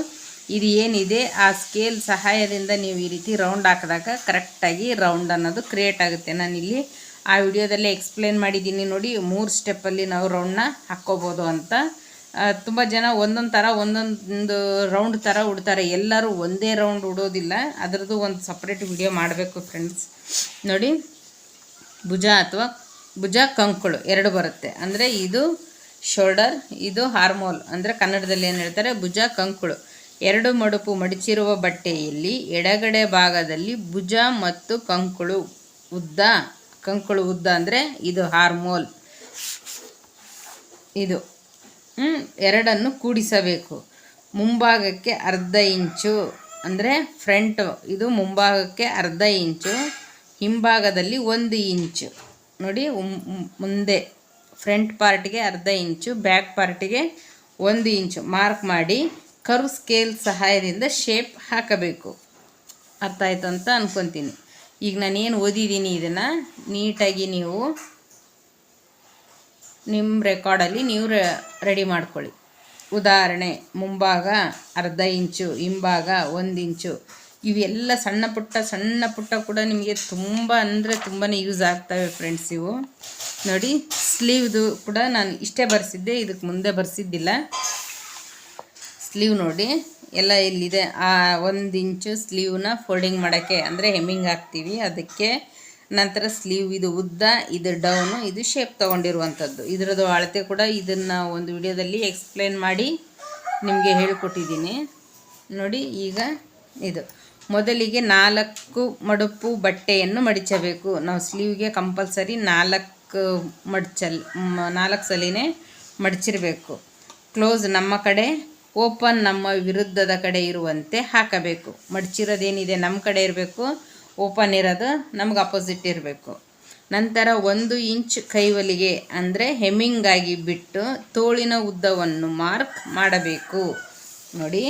ಇದು ಏನಿದೆ? ಆ ಸ್ಕೇಲ್ ಸಹಾಯದಿಂದ ನೀವು ಈ ರೀತಿ ರೌಂಡ್ ಹಾಕಿದಾಗ ಕರೆಕ್ಟಾಗಿ ರೌಂಡ್ ಅನ್ನೋದು ಕ್ರಿಯೇಟ್ ಆಗುತ್ತೆ. ನಾನಿಲ್ಲಿ ಆ ವಿಡಿಯೋದಲ್ಲೇ ಎಕ್ಸ್ಪ್ಲೇನ್ ಮಾಡಿದ್ದೀನಿ. ನೋಡಿ, ಮೂರು ಸ್ಟೆಪ್ಪಲ್ಲಿ ನಾವು ರೌಂಡ್ನ ಹಾಕ್ಕೋಬೋದು ಅಂತ. ತುಂಬ ಜನ ಒಂದೊಂದು ಥರ ಒಂದೊಂದು ರೌಂಡ್ ಥರ ಉಡ್ತಾರೆ. ಎಲ್ಲರೂ ಒಂದೇ ರೌಂಡ್ ಉಡೋದಿಲ್ಲ. ಅದರದ್ದು ಒಂದು ಸಪ್ರೇಟ್ ವಿಡಿಯೋ ಮಾಡಬೇಕು ಫ್ರೆಂಡ್ಸ್ ನೋಡಿ, ಭುಜ ಅಥವಾ ಭುಜ ಕಂಕುಳು ಎರಡು ಬರುತ್ತೆ. ಅಂದರೆ ಇದು ಶೋಲ್ಡರ್ ಇದು ಹಾರ್ಮೋಲ್ ಅಂದರೆ ಕನ್ನಡದಲ್ಲಿ ಏನು ಹೇಳ್ತಾರೆ? ಭುಜ ಕಂಕುಳು. ಎರಡು ಮಡುಪು ಮಡಚಿರುವ ಬಟ್ಟೆಯಲ್ಲಿ ಎಡಗಡೆ ಭಾಗದಲ್ಲಿ ಭುಜ ಮತ್ತು ಕಂಕುಳು ಉದ್ದ. ಕಂಕುಳು ಉದ್ದ ಅಂದರೆ ಇದು ಹಾರ್ಮೋಲ್ ಇದು. ಎರಡನ್ನು ಕೂಡಿಸಬೇಕು. ಮುಂಭಾಗಕ್ಕೆ ಅರ್ಧ ಇಂಚು, ಅಂದರೆ ಫ್ರಂಟ್ ಇದು ಮುಂಭಾಗಕ್ಕೆ ಅರ್ಧ ಇಂಚು, ಹಿಂಭಾಗದಲ್ಲಿ ಒಂದು ಇಂಚು. ನೋಡಿ ಮುಂದೆ ಫ್ರಂಟ್ ಪಾರ್ಟಿಗೆ ಅರ್ಧ ಇಂಚು ಬ್ಯಾಕ್ ಪಾರ್ಟಿಗೆ ಒಂದು ಇಂಚು. ಮಾರ್ಕ್ ಮಾಡಿ ಕರು ಸ್ಕೇಲ್ ಸಹಾಯದಿಂದ ಶೇಪ್ ಹಾಕಬೇಕು. ಅರ್ಥ ಆಯಿತು ಅಂತ ಅನ್ಕೊತೀನಿ. ಈಗ ನಾನೇನು ಓದಿದ್ದೀನಿ ಇದನ್ನು? ನೀಟಾಗಿ ನೀವು ನಿಮ್ಮ ರೆಕಾರ್ಡಲ್ಲಿ ನೀವು ರೆಡಿ ಮಾಡ್ಕೊಳ್ಳಿ. ಉದಾಹರಣೆ, ಮುಂಭಾಗ ಅರ್ಧ ಇಂಚು, ಹಿಂಭಾಗ ಒಂದು ಇಂಚು. ಇವೆಲ್ಲ ಸಣ್ಣ ಪುಟ್ಟ ಸಣ್ಣ ಪುಟ್ಟ ಕೂಡ ನಿಮಗೆ ತುಂಬ ಅಂದರೆ ತುಂಬಾ ಯೂಸ್ ಆಗ್ತವೆ ಫ್ರೆಂಡ್ಸ್ ಇವು. ನೋಡಿ, ಸ್ಲೀವ್ದು ಕೂಡ ನಾನು ಇಷ್ಟೇ ಬರೆಸಿದ್ದೆ ಇದಕ್ಕೆ ಮುಂದೆ ಬರ್ಸಿದ್ದಿಲ್ಲ. ಸ್ಲೀವ್ ನೋಡಿ, ಎಲ್ಲ ಇಲ್ಲಿದೆ ಆ ಒಂದು ಇಂಚು ಸ್ಲೀವ್ನ ಫೋಲ್ಡಿಂಗ್ ಮಾಡೋಕ್ಕೆ, ಅಂದರೆ ಹೆಮ್ಮಿಂಗ್ ಹಾಕ್ತೀವಿ. ಅದಕ್ಕೆ ನಂತರ ಸ್ಲೀವ್ ಇದು ಉದ್ದ, ಇದು ಡೌನು ಇದು ಶೇಪ್ ತೊಗೊಂಡಿರುವಂಥದ್ದು. ಇದರದ್ದು ಅಳತೆ ಕೂಡ ಇದನ್ನು ಒಂದು ವಿಡಿಯೋದಲ್ಲಿ ಎಕ್ಸ್ಪ್ಲೇನ್ ಮಾಡಿ ನಿಮಗೆ ಹೇಳಿಕೊಟ್ಟಿದ್ದೀನಿ. ನೋಡಿ, ಈಗ ಇದು. ಮೊದಲಿಗೆ ನಾಲ್ಕು ಮಡುಪು ಬಟ್ಟೆಯನ್ನು ಮಡಿಚಬೇಕು. ನಾವು ಸ್ಲೀವ್ಗೆ ಕಂಪಲ್ಸರಿ ನಾಲ್ಕು ಮಡ್ಚಲ್ ನಾಲ್ಕು ಸಲಿನೇ ಮಡಚಿರಬೇಕು. ಕ್ಲೋಸ್ ನಮ್ಮ ಕಡೆ ಓಪನ್ ನಮ್ಮ ವಿರುದ್ಧದ ಕಡೆ ಇರುವಂತೆ ಹಾಕಬೇಕು. ಮಡಚಿರೋದೇನಿದೆ ನಮ್ಮ ಕಡೆ ಇರಬೇಕು. ಓಪನ್ ಇರೋದು ನಮ್ಗೆ ಅಪೋಸಿಟ್ ಇರಬೇಕು. ನಂತರ ಒಂದು ಇಂಚ್ ಕೈವಲಿಗೆ ಅಂದರೆ ಹೆಮ್ಮಿಂಗಾಗಿ ಬಿಟ್ಟು ತೋಳಿನ ಉದ್ದವನ್ನು ಮಾರ್ಕ್ ಮಾಡಬೇಕು. ನೋಡಿ,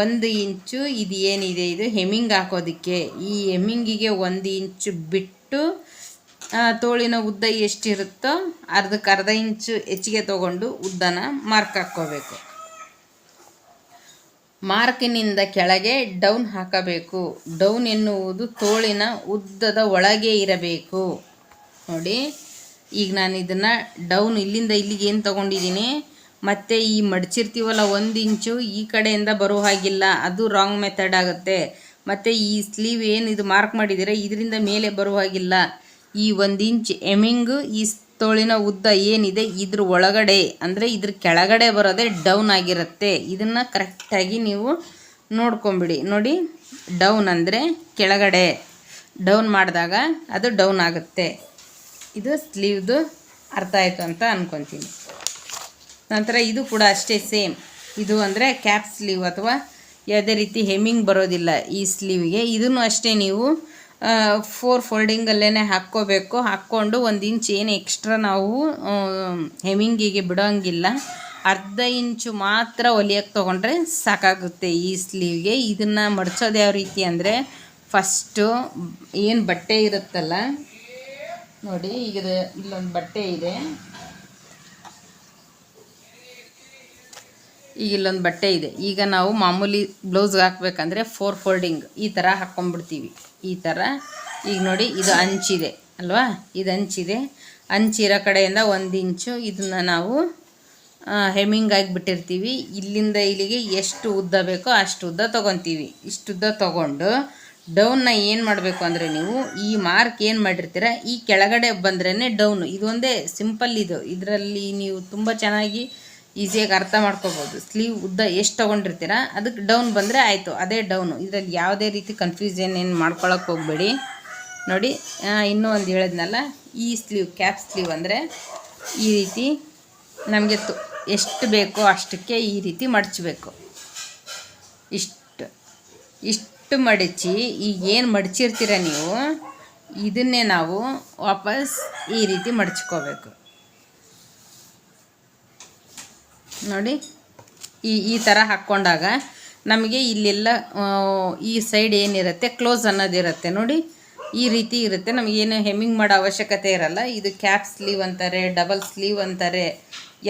ಒಂದು ಇಂಚು ಇದು ಏನಿದೆ? ಇದು ಹೆಮ್ಮಿಂಗ್ ಹಾಕೋದಕ್ಕೆ. ಈ ಹೆಮ್ಮಿಂಗಿಗೆ ಒಂದು ಇಂಚು ಬಿಟ್ಟು ತೋಳಿನ ಉದ್ದ ಎಷ್ಟಿರುತ್ತೋ ಅರ್ಧಕ್ಕೆ ಅರ್ಧ ಇಂಚು ಹೆಚ್ಚಿಗೆ ತಗೊಂಡು ಉದ್ದನ ಮಾರ್ಕ್ ಹಾಕ್ಕೋಬೇಕು. ಮಾರ್ಕಿನಿಂದ ಕೆಳಗೆ ಡೌನ್ ಹಾಕಬೇಕು. ಡೌನ್ ಎನ್ನುವುದು ತೋಳಿನ ಉದ್ದದ ಒಳಗೆ ಇರಬೇಕು. ನೋಡಿ, ಈಗ ನಾನು ಇದನ್ನು ಡೌನ್ ಇಲ್ಲಿಂದ ಇಲ್ಲಿಗೆ ಏನು ತೊಗೊಂಡಿದ್ದೀನಿ? ಮತ್ತು ಈ ಮಡ್ಚಿರ್ತೀವಲ್ಲ ಒಂದು ಇಂಚು ಈ ಕಡೆಯಿಂದ ಬರೋ ಹಾಗಿಲ್ಲ, ಅದು ರಾಂಗ್ ಮೆಥಡ್ ಆಗುತ್ತೆ. ಮತ್ತು ಈ ಸ್ಲೀವ್ ಏನು ಇದು ಮಾರ್ಕ್ ಮಾಡಿದರೆ ಇದರಿಂದ ಮೇಲೆ ಬರುವ ಹಾಗಿಲ್ಲ. ಈ ಒಂದು ಇಂಚ್ ಎಮಿಂಗು ಈ ತೋಳಿನ ಉದ್ದ ಏನಿದೆ ಇದ್ರ ಒಳಗಡೆ, ಅಂದರೆ ಇದ್ರ ಕೆಳಗಡೆ ಬರೋದೇ ಡೌನ್ ಆಗಿರುತ್ತೆ. ಇದನ್ನು ಕರೆಕ್ಟಾಗಿ ನೀವು ನೋಡ್ಕೊಂಬಿಡಿ. ನೋಡಿ, ಡೌನ್ ಅಂದರೆ ಕೆಳಗಡೆ. ಡೌನ್ ಮಾಡಿದಾಗ ಅದು ಡೌನ್ ಆಗುತ್ತೆ. ಇದು ಸ್ಲೀವ್ದು ಅರ್ಥ ಆಯಿತು ಅಂತ ಅಂದ್ಕೊತೀನಿ ನಂತರ ಇದು ಕೂಡ ಅಷ್ಟೇ ಸೇಮ್. ಇದು ಅಂದರೆ ಕ್ಯಾಪ್ ಸ್ಲೀವ್ ಅಥವಾ ಯಾವುದೇ ರೀತಿ ಹೆಮ್ಮಿಂಗ್ ಬರೋದಿಲ್ಲ ಈ ಸ್ಲೀವ್ಗೆ. ಇದನ್ನು ಅಷ್ಟೇ ನೀವು ಫೋರ್ ಫೋಲ್ಡಿಂಗಲ್ಲೇ ಹಾಕ್ಕೋಬೇಕು. ಹಾಕ್ಕೊಂಡು ಒಂದು ಇಂಚ್ ಏನು ಎಕ್ಸ್ಟ್ರಾ ನಾವು ಹೆಮಿಂಗಿಗೆ ಬಿಡೋಂಗಿಲ್ಲ. ಅರ್ಧ ಇಂಚು ಮಾತ್ರ ಒಲಿಯಕ್ಕೆ ತೊಗೊಂಡ್ರೆ ಸಾಕಾಗುತ್ತೆ ಈ ಸ್ಲೀವ್ಗೆ ಇದನ್ನು ಮಡ್ಚೋದು ಯಾವ ರೀತಿ ಅಂದರೆ ಫಸ್ಟು ಏನು ಬಟ್ಟೆ ಇರುತ್ತಲ್ಲ, ನೋಡಿ ಈಗ ಇಲ್ಲೊಂದು ಬಟ್ಟೆ ಇದೆ. ಈಗ ಇಲ್ಲೊಂದು ಬಟ್ಟೆ ಇದೆ. ಈಗ ನಾವು ಮಾಮೂಲಿ ಬ್ಲೌಸ್ಗೆ ಹಾಕ್ಬೇಕಂದ್ರೆ ಫೋರ್ ಫೋಲ್ಡಿಂಗ್ ಈ ಥರ ಹಾಕ್ಕೊಂಡ್ಬಿಡ್ತೀವಿ ಈ ಥರ ಈಗ ನೋಡಿ, ಇದು ಅಂಚಿದೆ, ಅಲ್ವಾ? ಇದು ಅಂಚಿದೆ. ಅಂಚಿರೋ ಕಡೆಯಿಂದ ಒಂದು ಇಂಚು. ಇದನ್ನು ನಾವು ಹೆಮ್ಮಿಂಗ್ ಆಗಿಬಿಟ್ಟಿರ್ತೀವಿ ಇಲ್ಲಿಂದ ಇಲ್ಲಿಗೆ ಎಷ್ಟು ಉದ್ದ ಬೇಕೋ ಅಷ್ಟು ಉದ್ದ ತೊಗೊತೀವಿ. ಇಷ್ಟು ಉದ್ದ ತೊಗೊಂಡು ಡೌನ್ನ ಏನು ಮಾಡಬೇಕು ಅಂದರೆ ನೀವು, ಈ ಮಾರ್ಕ್ ಏನು ಮಾಡಿರ್ತೀರ, ಈ ಕೆಳಗಡೆ ಬಂದ್ರೇ ಡೌನು ಇದೊಂದೇ ಸಿಂಪಲ್ ಇದು. ಇದರಲ್ಲಿ ನೀವು ತುಂಬ ಚೆನ್ನಾಗಿ ಈಸಿಯಾಗಿ ಅರ್ಥ ಮಾಡ್ಕೋಬೋದು. ಸ್ಲೀವ್ ಉದ್ದ ಎಷ್ಟು ತೊಗೊಂಡಿರ್ತೀರ ಅದಕ್ಕೆ ಡೌನ್ ಬಂದರೆ ಆಯಿತು. ಅದೇ ಡೌನು. ಇದರಲ್ಲಿ ಯಾವುದೇ ರೀತಿ ಕನ್ಫ್ಯೂಷನ್ ಏನು ಮಾಡ್ಕೊಳಕ್ಕೆ ಹೋಗಬೇಡಿ. ನೋಡಿ ಇನ್ನೂ ಒಂದು ಹೇಳಿದ್ನಲ್ಲ, ಈ ಸ್ಲೀವ್, ಕ್ಯಾಪ್ ಸ್ಲೀವ್ ಅಂದರೆ ಈ ರೀತಿ ನಮಗೆ ಎಷ್ಟು ಬೇಕೋ ಅಷ್ಟಕ್ಕೆ ಈ ರೀತಿ ಮಡಚಬೇಕು. ಇಷ್ಟು ಇಷ್ಟು ಮಡಚಿ, ಈಗ ಏನು ಮಡಚಿರ್ತೀರ ನೀವು, ಇದನ್ನೇ ನಾವು ವಾಪಸ್ ಈ ರೀತಿ ಮಡಚ್ಕೋಬೇಕು. ನೋಡಿ, ಈ ಈ ಥರ ಹಾಕ್ಕೊಂಡಾಗ ನಮಗೆ ಇಲ್ಲೆಲ್ಲ ಈ ಸೈಡ್ ಏನಿರುತ್ತೆ ಕ್ಲೋಸ್ ಅನ್ನೋದಿರುತ್ತೆ ನೋಡಿ. ಈ ರೀತಿ ಇರುತ್ತೆ. ನಮಗೇನು ಹೆಮ್ಮಿಂಗ್ ಮಾಡೋ ಅವಶ್ಯಕತೆ ಇರಲ್ಲ. ಇದು ಕ್ಯಾಪ್ ಸ್ಲೀವ್ ಅಂತಾರೆ ಡಬಲ್ ಸ್ಲೀವ್ ಅಂತಾರೆ,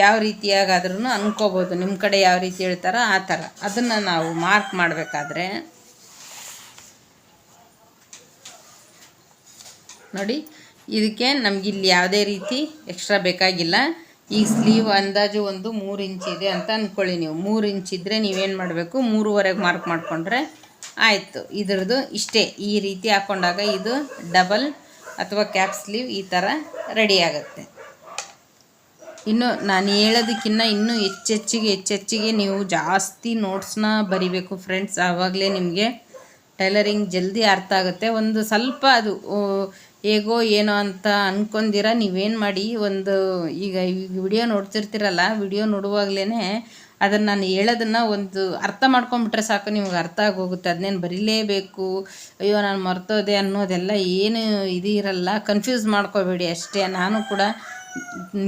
ಯಾವ ರೀತಿಯಾಗಾದ್ರೂ ಅಂದ್ಕೋಬೋದು ನಿಮ್ಮ ಕಡೆ ಯಾವ ರೀತಿ ಹೇಳ್ತಾರೋ ಆ ಥರ ಅದನ್ನು ನಾವು ಮಾರ್ಕ್ ಮಾಡಬೇಕಾದ್ರೆ ನೋಡಿ, ಇದಕ್ಕೆ ನಮಗಿಲ್ಲಿ ಯಾವುದೇ ರೀತಿ ಎಕ್ಸ್ಟ್ರಾ ಬೇಕಾಗಿಲ್ಲ. ಈ ಸ್ಲೀವ್ ಅಂದಾಜು ಒಂದು ಮೂರು ಇಂಚ್ ಇದೆ ಅಂತ ಅಂದ್ಕೊಳ್ಳಿ ನೀವು. ಮೂರು ಇಂಚ್ ಇದ್ದರೆ ನೀವೇನು ಮಾಡಬೇಕು? ಮೂರುವರೆಗೆ ಮಾರ್ಕ್ ಮಾಡಿಕೊಂಡ್ರೆ ಆಯಿತು. ಇದ್ರದ್ದು ಇಷ್ಟೇ. ಈ ರೀತಿ ಹಾಕ್ಕೊಂಡಾಗ ಇದು ಡಬಲ್ ಅಥವಾ ಕ್ಯಾಪ್ ಸ್ಲೀವ್ ಈ ಥರ ರೆಡಿ ಆಗುತ್ತೆ. ಇನ್ನು ನಾನು ಹೇಳೋದಕ್ಕಿಂತ ಇನ್ನೂ ಹೆಚ್ಚೆಚ್ಚಿಗೆ ಹೆಚ್ಚೆಚ್ಚಿಗೆ ನೀವು ಜಾಸ್ತಿ ನೋಟ್ಸ್ನ ಬರಿಬೇಕು ಫ್ರೆಂಡ್ಸ್ ಆವಾಗಲೇ ನಿಮಗೆ ಟೈಲರಿಂಗ್ ಜಲ್ದಿ ಅರ್ಥ ಆಗುತ್ತೆ. ಒಂದು ಸ್ವಲ್ಪ ಅದು ಹೇಗೋ ಏನೋ ಅಂತ ಅನ್ಕೊಂದಿರ ನೀವೇನು ಮಾಡಿ ಒಂದು ಈಗ ವಿಡಿಯೋ ನೋಡ್ತಿರ್ತೀರಲ್ಲ, ವಿಡಿಯೋ ನೋಡುವಾಗಲೇ ಅದನ್ನು ನಾನು ಹೇಳೋದನ್ನು ಒಂದು ಅರ್ಥ ಮಾಡ್ಕೊಂಬಿಟ್ರೆ ಸಾಕು, ನಿಮ್ಗೆ ಅರ್ಥ ಆಗೋಗುತ್ತೆ. ಅದನ್ನೇನು ಬರೀಲೇಬೇಕು, ಅಯ್ಯೋ ನಾನು ಮರ್ತೋದೆ ಅನ್ನೋದೆಲ್ಲ ಏನು ಇದು ಇರಲ್ಲ. ಕನ್ಫ್ಯೂಸ್ ಮಾಡ್ಕೋಬೇಡಿ ಅಷ್ಟೇ. ನಾನು ಕೂಡ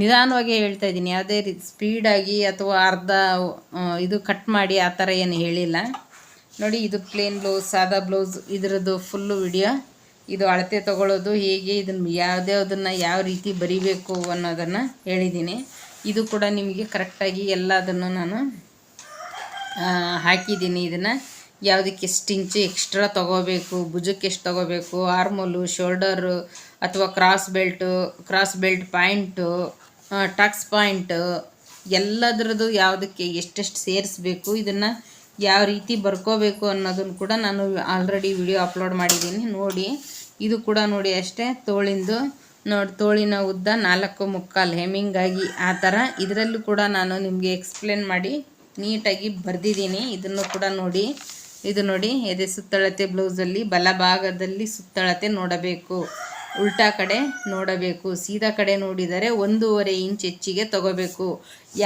ನಿಧಾನವಾಗಿ ಹೇಳ್ತಾ ಇದ್ದೀನಿ. ಯಾವುದೇ ರೀತಿ ಸ್ಪೀಡಾಗಿ ಅಥವಾ ಅರ್ಧ ಇದು ಕಟ್ ಮಾಡಿ ಆ ಥರ ಏನು ಹೇಳಿಲ್ಲ. ನೋಡಿ, ಇದು ಪ್ಲೇನ್ ಬ್ಲೌಸ್ ಸಾದಾ ಬ್ಲೌಸ್ ಇದರದ್ದು ಫುಲ್ಲು ವಿಡಿಯೋ ಇದು ಅಳತೆ ತಗೊಳ್ಳೋದು ಹೇಗೆ ಇದನ್ನು ಅದನ್ನು ಯಾವ ರೀತಿ ಬರಿಬೇಕು ಅನ್ನೋದನ್ನು ಹೇಳಿದ್ದೀನಿ. ಇದು ಕೂಡ ನಿಮಗೆ ಕರೆಕ್ಟಾಗಿ ಎಲ್ಲದನ್ನು ನಾನು ಹಾಕಿದ್ದೀನಿ. ಇದನ್ನು ಯಾವುದಕ್ಕೆ ಎಷ್ಟು ಇಂಚು ಎಕ್ಸ್ಟ್ರಾ ತೊಗೋಬೇಕು, ಭುಜಕ್ಕೆ ಎಷ್ಟು ತೊಗೋಬೇಕು ಆರ್ಮೋಲು ಶೋಲ್ಡರು ಅಥವಾ cross belt cross belt point tucks point ಎಲ್ಲದರದ್ದು ಯಾವುದಕ್ಕೆ ಎಷ್ಟೆಷ್ಟು ಸೇರಿಸ್ಬೇಕು, ಇದನ್ನು ಯಾವ ರೀತಿ ಬರ್ಕೋಬೇಕು ಅನ್ನೋದನ್ನು ಕೂಡ ನಾನು ಆಲ್ರೆಡಿ ವಿಡಿಯೋ ಅಪ್ಲೋಡ್ ಮಾಡಿದ್ದೀನಿ. ನೋಡಿ ಇದು ಕೂಡ ನೋಡಿ ಅಷ್ಟೇ, ತೋಳಿಂದು. ನೋಡಿ, ತೋಳಿನ ಉದ್ದ ನಾಲ್ಕು ಮುಕ್ಕಾಲು ಹೆಮ್ಮಿಂಗಾಗಿ ಆ ಥರ ಇದರಲ್ಲೂ ಕೂಡ ನಾನು ನಿಮಗೆ ಎಕ್ಸ್ಪ್ಲೇನ್ ಮಾಡಿ ನೀಟಾಗಿ ಬರೆದಿದ್ದೀನಿ. ಇದನ್ನು ಕೂಡ ನೋಡಿ, ಇದು ನೋಡಿ, ಎದೆ ಸುತ್ತಳತೆ ಬ್ಲೌಸಲ್ಲಿ, ಬಲಭಾಗದಲ್ಲಿ ಸುತ್ತಳತೆ ನೋಡಬೇಕು. ಉಲ್ಟಾ ಕಡೆ ನೋಡಬೇಕು. ಸೀದಾ ಕಡೆ ನೋಡಿದರೆ ಒಂದೂವರೆ ಇಂಚ್ ಹೆಚ್ಚಿಗೆ ತಗೋಬೇಕು.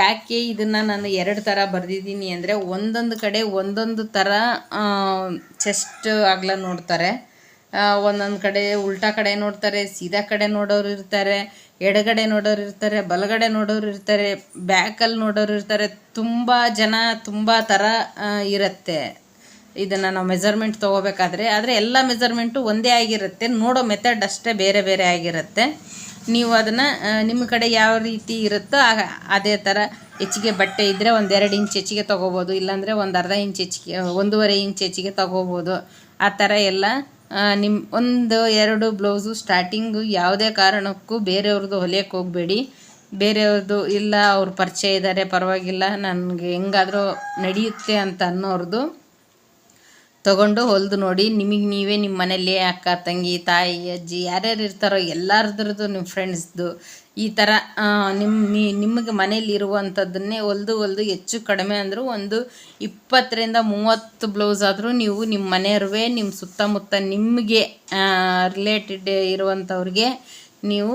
ಯಾಕೆ ಇದನ್ನು ನಾನು ಎರಡು ಥರ ಬರೆದಿದ್ದೀನಿ ಅಂದರೆ ಒಂದೊಂದು ಕಡೆ ಒಂದೊಂದು ಥರ ಚೆಸ್ಟ್ ಆಗ್ಲ ನೋಡ್ತಾರೆ. ಒಂದೊಂದು ಕಡೆ ಉಲ್ಟಾ ಕಡೆ ನೋಡ್ತಾರೆ, ಸೀದಾ ಕಡೆ ನೋಡೋರು ಇರ್ತಾರೆ, ಎಡಗಡೆ ನೋಡೋರು ಇರ್ತಾರೆ, ಬಲಗಡೆ ನೋಡೋರು ಇರ್ತಾರೆ ಬ್ಯಾಕಲ್ಲಿ ನೋಡೋರು ಇರ್ತಾರೆ, ತುಂಬ ಜನ ತುಂಬ ಥರ ಇರುತ್ತೆ. ಇದನ್ನು ನಾವು ಮೆಜರ್ಮೆಂಟ್ ತೊಗೋಬೇಕಾದ್ರೆ, ಆದರೆ ಎಲ್ಲ ಮೆಜರ್ಮೆಂಟು ಒಂದೇ ಆಗಿರುತ್ತೆ. ನೋಡೋ ಮೆಥಡ್ ಅಷ್ಟೇ ಬೇರೆ ಬೇರೆ ಆಗಿರುತ್ತೆ. ನೀವು ಅದನ್ನು ನಿಮ್ಮ ಕಡೆ ಯಾವ ರೀತಿ ಇರುತ್ತೋ ಅದೇ ಥರ ಹೆಚ್ಚಿಗೆ ಬಟ್ಟೆ ಇದ್ದರೆ ಒಂದು ಎರಡು ಇಂಚ್ ಹೆಚ್ಚಿಗೆ ತೊಗೋಬೋದು, ಇಲ್ಲಾಂದರೆ ಒಂದು ಅರ್ಧ ಇಂಚ್ ಹೆಚ್ಚಿಗೆ, ಒಂದೂವರೆ ಇಂಚ್ ಹೆಚ್ಚಿಗೆ ತೊಗೋಬೋದು. ಆ ಥರ ಎಲ್ಲ ನಿಮ್ಮ ಒಂದು, ಎರಡು ಬ್ಲೌಸು ಸ್ಟಾರ್ಟಿಂಗು ಯಾವುದೇ ಕಾರಣಕ್ಕೂ ಬೇರೆಯವ್ರದ್ದು ಹೊಲಿಯಕ್ಕೆ ಹೋಗಬೇಡಿ. ಬೇರೆಯವ್ರದ್ದು ಇಲ್ಲ, ಅವ್ರು ಪರಿಚಯ ಇದ್ದಾರೆ ಪರವಾಗಿಲ್ಲ, ನನಗೆ ಹೆಂಗಾದರೂ ನಡೆಯುತ್ತೆ ಅಂತ ಅನ್ನೋರ್ದು. ತಗೊಂಡು ಹೊಲಿದು ನೋಡಿ, ನಿಮಗೆ ನೀವೇ ನಿಮ್ಮ ಮನೇಲಿ ಅಕ್ಕ, ತಂಗಿ, ತಾಯಿ, ಅಜ್ಜಿ ಯಾರ್ಯಾರು ಇರ್ತಾರೋ ಎಲ್ಲರದ್ರದ್ದು ನಿಮ್ಮ ಫ್ರೆಂಡ್ಸ್ದು ಈ ಥರ ನಿಮ್ಮ ನಿಮಗೆ ಮನೇಲಿ ಇರುವಂಥದ್ದನ್ನೇ ಹೊಲ್ದು ಹೊಲ್ದು ಹೆಚ್ಚು ಕಡಿಮೆ ಅಂದರೂ ಒಂದು ಇಪ್ಪತ್ತರಿಂದ ಮೂವತ್ತು ಬ್ಲೌಸ್ ಆದರೂ ನೀವು ನಿಮ್ಮ ಮನೆಯವ್ರವೇ ನಿಮ್ಮ ಸುತ್ತಮುತ್ತ ನಿಮಗೆ ರಿಲೇಟೆಡ್ ಇರುವಂಥವ್ರಿಗೆ ನೀವು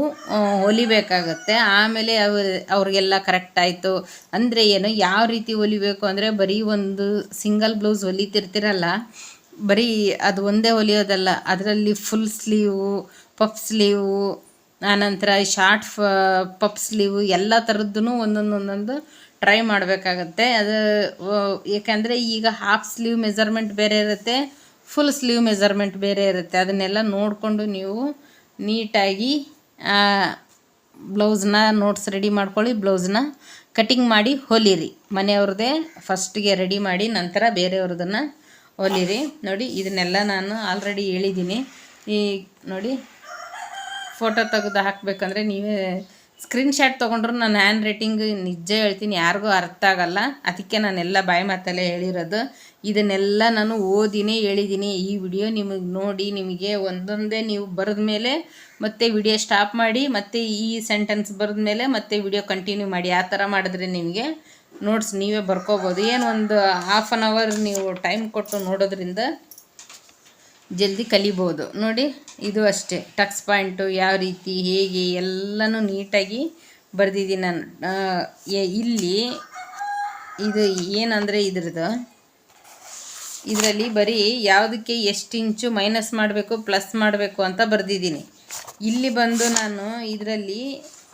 ಹೊಲಿಬೇಕಾಗುತ್ತೆ. ಆಮೇಲೆ ಅವ್ರ, ಅವ್ರಿಗೆಲ್ಲ ಕರೆಕ್ಟ್ ಆಯಿತು. ಅಂದರೆ ಏನು, ಯಾವ ರೀತಿ ಹೊಲಿಬೇಕು ಅಂದರೆ ಬರೀ ಒಂದು ಸಿಂಗಲ್ ಬ್ಲೌಸ್ ಹೊಲಿತಿರ್ತಿರಲ್ಲ, ಬರೀ ಅದು ಒಂದೇ ಹೊಲಿಯೋದಲ್ಲ, ಅದರಲ್ಲಿ ಫುಲ್ ಸ್ಲೀವು ಪಫ್ ಸ್ಲೀವು ಆನಂತರ ಶಾರ್ಟ್ ಫ ಪಫ್ ಸ್ಲೀವು ಎಲ್ಲ ಥರದ್ದು ಒಂದೊಂದು ಒಂದೊಂದು ಟ್ರೈ ಮಾಡಬೇಕಾಗತ್ತೆ. ಅದು ಏಕೆಂದರೆ ಈಗ ಹಾಫ್ ಸ್ಲೀವ್ ಮೆಜರ್ಮೆಂಟ್ ಬೇರೆ ಇರುತ್ತೆ ಫುಲ್ ಸ್ಲೀವ್ ಮೆಜರ್ಮೆಂಟ್ ಬೇರೆ ಇರುತ್ತೆ. ಅದನ್ನೆಲ್ಲ ನೋಡಿಕೊಂಡು ನೀವು ನೀಟಾಗಿ ಬ್ಲೌಸ್ನ ನೋಟ್ಸ್ ರೆಡಿ ಮಾಡ್ಕೊಳ್ಳಿ, ಬ್ಲೌಸ್ನ ಕಟಿಂಗ್ ಮಾಡಿ ಹೊಲಿರಿ. ಮನೆಯವ್ರದ್ದೇ ಫಸ್ಟಿಗೆ ರೆಡಿ ಮಾಡಿ, ನಂತರ ಬೇರೆಯವ್ರದನ್ನು ಹೊಲಿರಿ. ನೋಡಿ, ಇದನ್ನೆಲ್ಲ ನಾನು ಆಲ್ರೆಡಿ ಹೇಳಿದ್ದೀನಿ. ಈ ನೋಡಿ ಫೋಟೋ ತೆಗೆದು ಹಾಕಬೇಕಂದ್ರೆ ನೀವೇ ಸ್ಕ್ರೀನ್ಶಾಟ್ ತೊಗೊಂಡ್ರು ನಾನು ಹ್ಯಾಂಡ್ ರೈಟಿಂಗ್ ನಿಜ ಹೇಳ್ತೀನಿ, ಯಾರಿಗೂ ಅರ್ಥ ಆಗಲ್ಲ. ಅದಕ್ಕೆ ನಾನೆಲ್ಲ ಬಾಯಿ ಮಾತಲ್ಲೇ ಹೇಳಿರೋದು. ಇದನ್ನೆಲ್ಲ ನಾನು ಓದಿನೇ ಹೇಳಿದ್ದೀನಿ ಈ ವಿಡಿಯೋ ನಿಮಗೆ ನೋಡಿ ನಿಮಗೆ ಒಂದೊಂದೇ ನೀವು ಬರೆದ ಮೇಲೆ ಮತ್ತೆ ವಿಡಿಯೋ ಸ್ಟಾಪ್ ಮಾಡಿ, ಮತ್ತೆ ಈ ಸೆಂಟೆನ್ಸ್ ಬರೆದ ಮೇಲೆ ಮತ್ತೆ ವಿಡಿಯೋ ಕಂಟಿನ್ಯೂ ಮಾಡಿ. ಆ ಥರ ಮಾಡಿದ್ರೆ ನಿಮಗೆ ನೋಟ್ಸ್ ನೀವೇ ಬರ್ಕೋಬೋದು. ಏನು ಒಂದು ಹಾಫ್ ಆನ್ ಅವರ್ ನೀವು ಟೈಮ್ ಕೊಟ್ಟು ನೋಡೋದ್ರಿಂದ ಜಲ್ದಿ ಕಲಿಬೋದು. ನೋಡಿ, ಇದು ಅಷ್ಟೇ. ಟಕ್ಸ್ ಪಾಯಿಂಟು ಯಾವ ರೀತಿ, ಹೇಗೆ, ಎಲ್ಲನೂ ನೀಟಾಗಿ ಬರೆದಿದ್ದೀನಿ ನಾನು. ಇಲ್ಲಿ ಇದು ಏನಂದರೆ ಇದ್ರದ್ದು ಇದರಲ್ಲಿ ಬರೀ ಯಾವುದಕ್ಕೆ ಎಷ್ಟು ಇಂಚು ಮೈನಸ್ ಮಾಡಬೇಕು, ಪ್ಲಸ್ ಮಾಡಬೇಕು ಅಂತ ಬರೆದಿದ್ದೀನಿ. ಇಲ್ಲಿ ಬಂದು ನಾನು ಇದರಲ್ಲಿ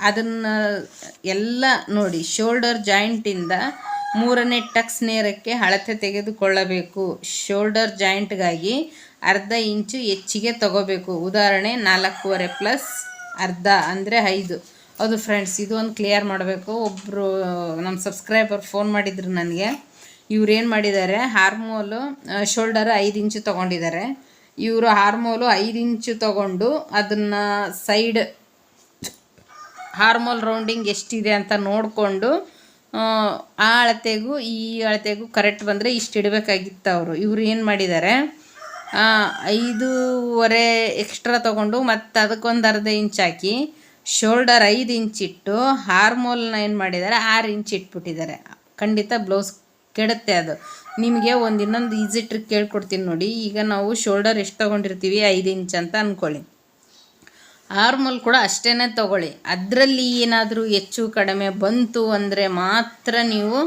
ಅದನ್ನು ಎಲ್ಲ ನೋಡಿ, ಶೋಲ್ಡರ್ ಜಾಯಿಂಟಿಂದ ಮೂರನೇ ಟಕ್ಸ್ ನೇರಕ್ಕೆ ಅಳತೆ ತೆಗೆದುಕೊಳ್ಳಬೇಕು. ಶೋಲ್ಡರ್ ಜಾಯಿಂಟ್ಗಾಗಿ ಅರ್ಧ ಇಂಚು ಹೆಚ್ಚಿಗೆ ತಗೋಬೇಕು. ಉದಾಹರಣೆ, ನಾಲ್ಕೂವರೆ ಪ್ಲಸ್ ಅರ್ಧ ಅಂದರೆ ಐದು. ಹೌದು ಫ್ರೆಂಡ್ಸ್ ಇದು ಒಂದು ಕ್ಲಿಯರ್ ಮಾಡಬೇಕು. ಒಬ್ಬರು ನಮ್ಮ ಸಬ್ಸ್ಕ್ರೈಬರ್ ಫೋನ್ ಮಾಡಿದ್ರು ನನಗೆ. ಇವ್ರು ಏನು ಮಾಡಿದ್ದಾರೆ? ಹಾರ್ಮೋಲು ಶೋಲ್ಡರ್ ಐದು ಇಂಚು ತೊಗೊಂಡಿದ್ದಾರೆ. ಇವರು ಹಾರ್ಮೋಲು ಐದು ಇಂಚು ತೊಗೊಂಡು ಅದನ್ನು ಸೈಡ್ ಹಾರ್ಮೋಲ್ ರೌಂಡಿಂಗ್ ಎಷ್ಟಿದೆ ಅಂತ ನೋಡಿಕೊಂಡು, ಆ ಅಳತೆಗೂ ಈ ಅಳತೆಗೂ ಕರೆಕ್ಟ್ ಬಂದರೆ ಇಷ್ಟು ಇಡಬೇಕಾಗಿತ್ತು ಅವರು. ಇವರು ಏನು ಮಾಡಿದ್ದಾರೆ? ಐದೂವರೆ ಎಕ್ಸ್ಟ್ರಾ ತೊಗೊಂಡು ಮತ್ತು ಅದಕ್ಕೊಂದು ಅರ್ಧ ಇಂಚ್ ಹಾಕಿ ಶೋಲ್ಡರ್ ಐದು ಇಂಚ್ ಇಟ್ಟು ಹಾರ್ಮೋಲ್ನ ಏನು ಮಾಡಿದ್ದಾರೆ? ಆರು ಇಂಚ್ ಇಟ್ಬಿಟ್ಟಿದ್ದಾರೆ. ಖಂಡಿತ ಬ್ಲೌಸ್ ಕೆಡುತ್ತೆ ಅದು. ನಿಮಗೆ ಒಂದು ಇನ್ನೊಂದು ಈಸಿ ಟ್ರಿಕ್ ಕೇಳ್ಕೊಡ್ತೀನಿ ನೋಡಿ. ಈಗ ನಾವು ಶೋಲ್ಡರ್ ಎಷ್ಟು ತೊಗೊಂಡಿರ್ತೀವಿ? ಐದು ಇಂಚ್ ಅಂತ ಅಂದ್ಕೊಳ್ಳಿ ಆರ್ಮಲ್ ಕೂಡ ಅಷ್ಟೇ ತಗೊಳ್ಳಿ. ಅದರಲ್ಲಿ ಏನಾದರೂ ಹೆಚ್ಚು ಕಡಿಮೆ ಬಂತು ಅಂದರೆ ಮಾತ್ರ ನೀವು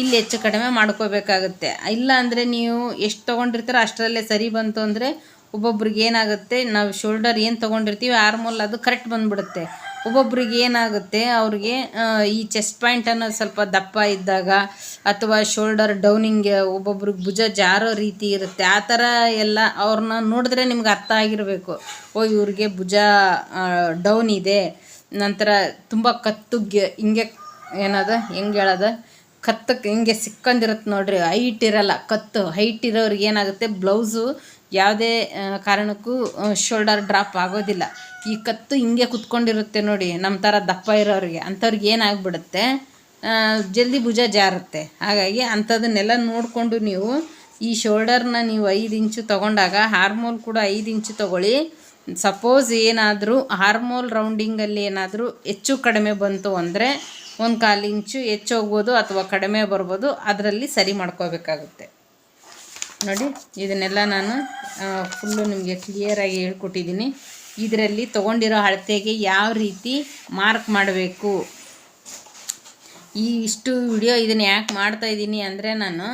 ಇಲ್ಲಿ ಹೆಚ್ಚು ಕಡಿಮೆ ಮಾಡ್ಕೋಬೇಕಾಗುತ್ತೆ. ಇಲ್ಲ ಅಂದರೆ ನೀವು ಎಷ್ಟು ತೊಗೊಂಡಿರ್ತೀರೋ ಅಷ್ಟರಲ್ಲೇ ಸರಿ ಬಂತು ಅಂದರೆ ಒಬ್ಬೊಬ್ರಿಗೆ ಏನಾಗುತ್ತೆ? ನಾವು ಶೋಲ್ಡರ್ ಏನು ತೊಗೊಂಡಿರ್ತೀವಿ ಆರ್ಮೋಲ್ ಅದು ಕರೆಕ್ಟ್ ಬಂದ್ಬಿಡುತ್ತೆ. ಒಬ್ಬೊಬ್ರಿಗೆ ಏನಾಗುತ್ತೆ, ಅವ್ರಿಗೆ ಈ ಚೆಸ್ಟ್ ಪಾಯಿಂಟ್ ಅನ್ನೋದು ಸ್ವಲ್ಪ ದಪ್ಪ ಇದ್ದಾಗ ಅಥವಾ ಶೋಲ್ಡರ್ ಡೌನಿಂಗ್ ಒಬ್ಬೊಬ್ರಿಗೆ ಭುಜ ಜಾರೋ ರೀತಿ ಇರುತ್ತೆ, ಆ ಥರ ಎಲ್ಲ ಅವ್ರನ್ನ ನೋಡಿದ್ರೆ ನಿಮ್ಗೆ ಅರ್ಥ ಆಗಿರಬೇಕು. ಓ, ಇವ್ರಿಗೆ ಭುಜ ಡೌನ್ ಇದೆ. ನಂತರ ತುಂಬ ಕತ್ತು ಹಿಂಗೆ, ಏನದ, ಹೆಂಗೆ ಹೇಳೋದು ಕತ್ತಕ್ಕೆ ಹಿಂಗೆ ಸಿಕ್ಕಂದಿರುತ್ತೆ ನೋಡ್ರಿ ಹೈಟ್ ಇರಲ್ಲ, ಕತ್ತು ಹೈಟ್ ಇರೋರಿಗೆ ಏನಾಗುತ್ತೆ ಬ್ಲೌಸು ಯಾವುದೇ ಕಾರಣಕ್ಕೂ ಶೋಲ್ಡರ್ ಡ್ರಾಪ್ ಆಗೋದಿಲ್ಲ. ಈ ಕತ್ತು ಹಿಂಗೆ ಕುತ್ಕೊಂಡಿರುತ್ತೆ ನೋಡಿ ನಮ್ಮ ಥರ ದಪ್ಪ ಇರೋರಿಗೆ. ಅಂಥವ್ರಿಗೆ ಏನಾಗ್ಬಿಡುತ್ತೆ? ಜಲ್ದಿ ಭುಜ ಜಾರುತ್ತೆ. ಹಾಗಾಗಿ ಅಂಥದನ್ನೆಲ್ಲ ನೋಡಿಕೊಂಡು ನೀವು ಈ ಶೋಲ್ಡರ್ನ ನೀವು ಐದು ಇಂಚು ತೊಗೊಂಡಾಗ ಹಾರ್ಮೋಲ್ ಕೂಡ ಐದು ಇಂಚು ತೊಗೊಳ್ಳಿ. ಸಪೋಸ್ ಏನಾದರೂ ಹಾರ್ಮೋಲ್ ರೌಂಡಿಂಗಲ್ಲಿ ಏನಾದರೂ ಹೆಚ್ಚು ಕಡಿಮೆ ಬಂತು ಅಂದರೆ ಒಂದು ಕಾಲು ಇಂಚು ಹೆಚ್ಚು ಹೋಗ್ಬೋದು ಅಥವಾ ಕಡಿಮೆ ಬರ್ಬೋದು, ಅದರಲ್ಲಿ ಸರಿ ಮಾಡ್ಕೋಬೇಕಾಗುತ್ತೆ. ನೋಡಿ, ಇದನ್ನೆಲ್ಲ ನಾನು ಫುಲ್ಲು ನಿಮಗೆ ಕ್ಲಿಯರಾಗಿ ಹೇಳ್ಕೊಟ್ಟಿದ್ದೀನಿ. ಇದರಲ್ಲಿ ತಗೊಂಡಿರೋ ಅಳತೆಗೆ ಯಾವ ರೀತಿ ಮಾರ್ಕ್ ಮಾಡಬೇಕು? ಈ ಇಷ್ಟು ವಿಡಿಯೋ ಇದನ್ನು ಯಾಕೆ ಮಾಡ್ತಾ ಇದ್ದೀನಿ ಅಂದರೆ ನಾನು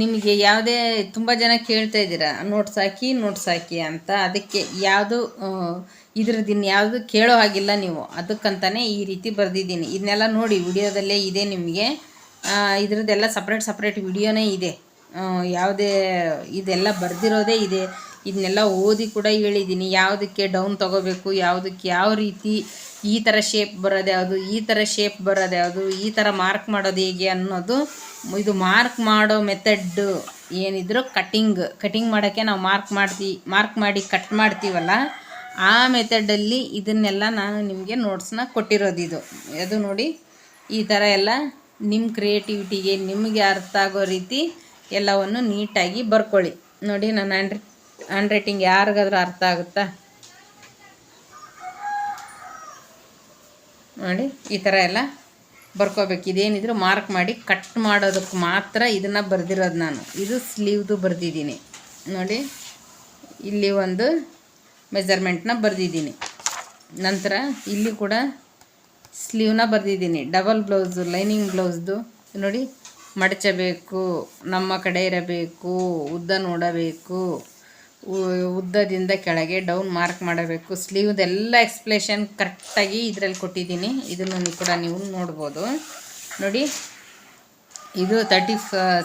ನಿಮಗೆ ಯಾವುದೇ ತುಂಬ ಜನ ಕೇಳ್ತಾ ಇದ್ದೀರಾ ನೋಟ್ಸ್ ಹಾಕಿ ನೋಟ್ಸ್ ಹಾಕಿ ಅಂತ. ಅದಕ್ಕೆ ಯಾವುದು ಇದ್ರದ್ದು ಇನ್ಯಾವುದು ಕೇಳೋ ಹಾಗಿಲ್ಲ ನೀವು. ಅದಕ್ಕಂತಲೇ ಈ ರೀತಿ ಬರೆದಿದ್ದೀನಿ. ಇದನ್ನೆಲ್ಲ ನೋಡಿ, ವಿಡಿಯೋದಲ್ಲೇ ಇದೆ ನಿಮಗೆ. ಇದ್ರದ್ದೆಲ್ಲ ಸಪ್ರೇಟ್ ಸಪ್ರೇಟ್ ವಿಡಿಯೋನೇ ಇದೆ. ಯಾವುದೇ ಇದೆಲ್ಲ ಬರೆದಿರೋದೇ ಇದೆ. ಇದನ್ನೆಲ್ಲ ಓದಿ ಕೂಡ ಹೇಳಿದ್ದೀನಿ. ಯಾವುದಕ್ಕೆ ಡೌನ್ ತೊಗೋಬೇಕು, ಯಾವುದಕ್ಕೆ ಯಾವ ರೀತಿ ಈ ಥರ ಶೇಪ್ ಬರೋದು ಯಾವುದು, ಈ ಥರ ಶೇಪ್ ಬರೋದು ಯಾವುದು, ಈ ಥರ ಮಾರ್ಕ್ ಮಾಡೋದು ಹೇಗೆ ಅನ್ನೋದು ಇದು ಮಾರ್ಕ್ ಮಾಡೋ ಮೆಥಡ್ ಏನಿದ್ರು ಕಟಿಂಗ್ ಕಟಿಂಗ್ ಮಾಡೋಕ್ಕೆ ನಾವು ಮಾರ್ಕ್ ಮಾಡ್ತೀವಿ ಮಾರ್ಕ್ ಮಾಡಿ ಕಟ್ ಮಾಡ್ತೀವಲ್ಲ, ಆ ಮೆಥಡಲ್ಲಿ ಇದನ್ನೆಲ್ಲ ನಾನು ನಿಮಗೆ ನೋಟ್ಸ್ನ ಕೊಟ್ಟಿರೋದು ಇದು. ಅದು ನೋಡಿ, ಈ ಥರ ಎಲ್ಲ ನಿಮ್ಮ ಕ್ರಿಯೇಟಿವಿಟಿಗೆ ನಿಮಗೆ ಅರ್ಥ ಆಗೋ ರೀತಿ ಎಲ್ಲವನ್ನು ನೀಟಾಗಿ ಬರ್ಕೊಳ್ಳಿ. ನೋಡಿ, ನಾನು ಹ್ಯಾಂಡ್ ಹ್ಯಾಂಡ್ ರೈಟಿಂಗ್ ಯಾರಿಗಾದ್ರೂ ಅರ್ಥ ಆಗುತ್ತಾ? ನೋಡಿ, ಈ ಥರ ಎಲ್ಲ ಬರ್ಕೋಬೇಕು. ಇದೇನಿದ್ರು ಮಾರ್ಕ್ ಮಾಡಿ ಕಟ್ ಮಾಡೋದಕ್ಕೆ ಮಾತ್ರ ಇದನ್ನು ಬರೆದಿರೋದು ನಾನು. ಇದು ಸ್ಲೀವ್ದು ಬರೆದಿದ್ದೀನಿ. ನೋಡಿ, ಇಲ್ಲಿ ಒಂದು ಮೆಜರ್ಮೆಂಟ್ನ ಬರೆದಿದ್ದೀನಿ. ನಂತರ ಇಲ್ಲಿ ಕೂಡ ಸ್ಲೀವ್ನ ಬರೆದಿದ್ದೀನಿ. ಡಬಲ್ ಬ್ಲೌಸು ಲೈನಿಂಗ್ ಬ್ಲೌಸ್ದು ನೋಡಿ, ಮಡಚಬೇಕು, ನಮ್ಮ ಕಡೆ ಇರಬೇಕು, ಉದ್ದ ನೋಡಬೇಕು. ಉದ್ದದಿಂದ ಕೆಳಗೆ ಡೌನ್ ಮಾರ್ಕ್ ಮಾಡಬೇಕು. ಸ್ಲೀವ್ದೆಲ್ಲ ಎಕ್ಸ್ಪ್ಲೇಷನ್ ಕರೆಕ್ಟಾಗಿ ಇದರಲ್ಲಿ ಕೊಟ್ಟಿದ್ದೀನಿ. ಇದನ್ನು ಕೂಡ ನೀವು ನೋಡ್ಬೋದು. ನೋಡಿ, ಇದು ತರ್ಟಿ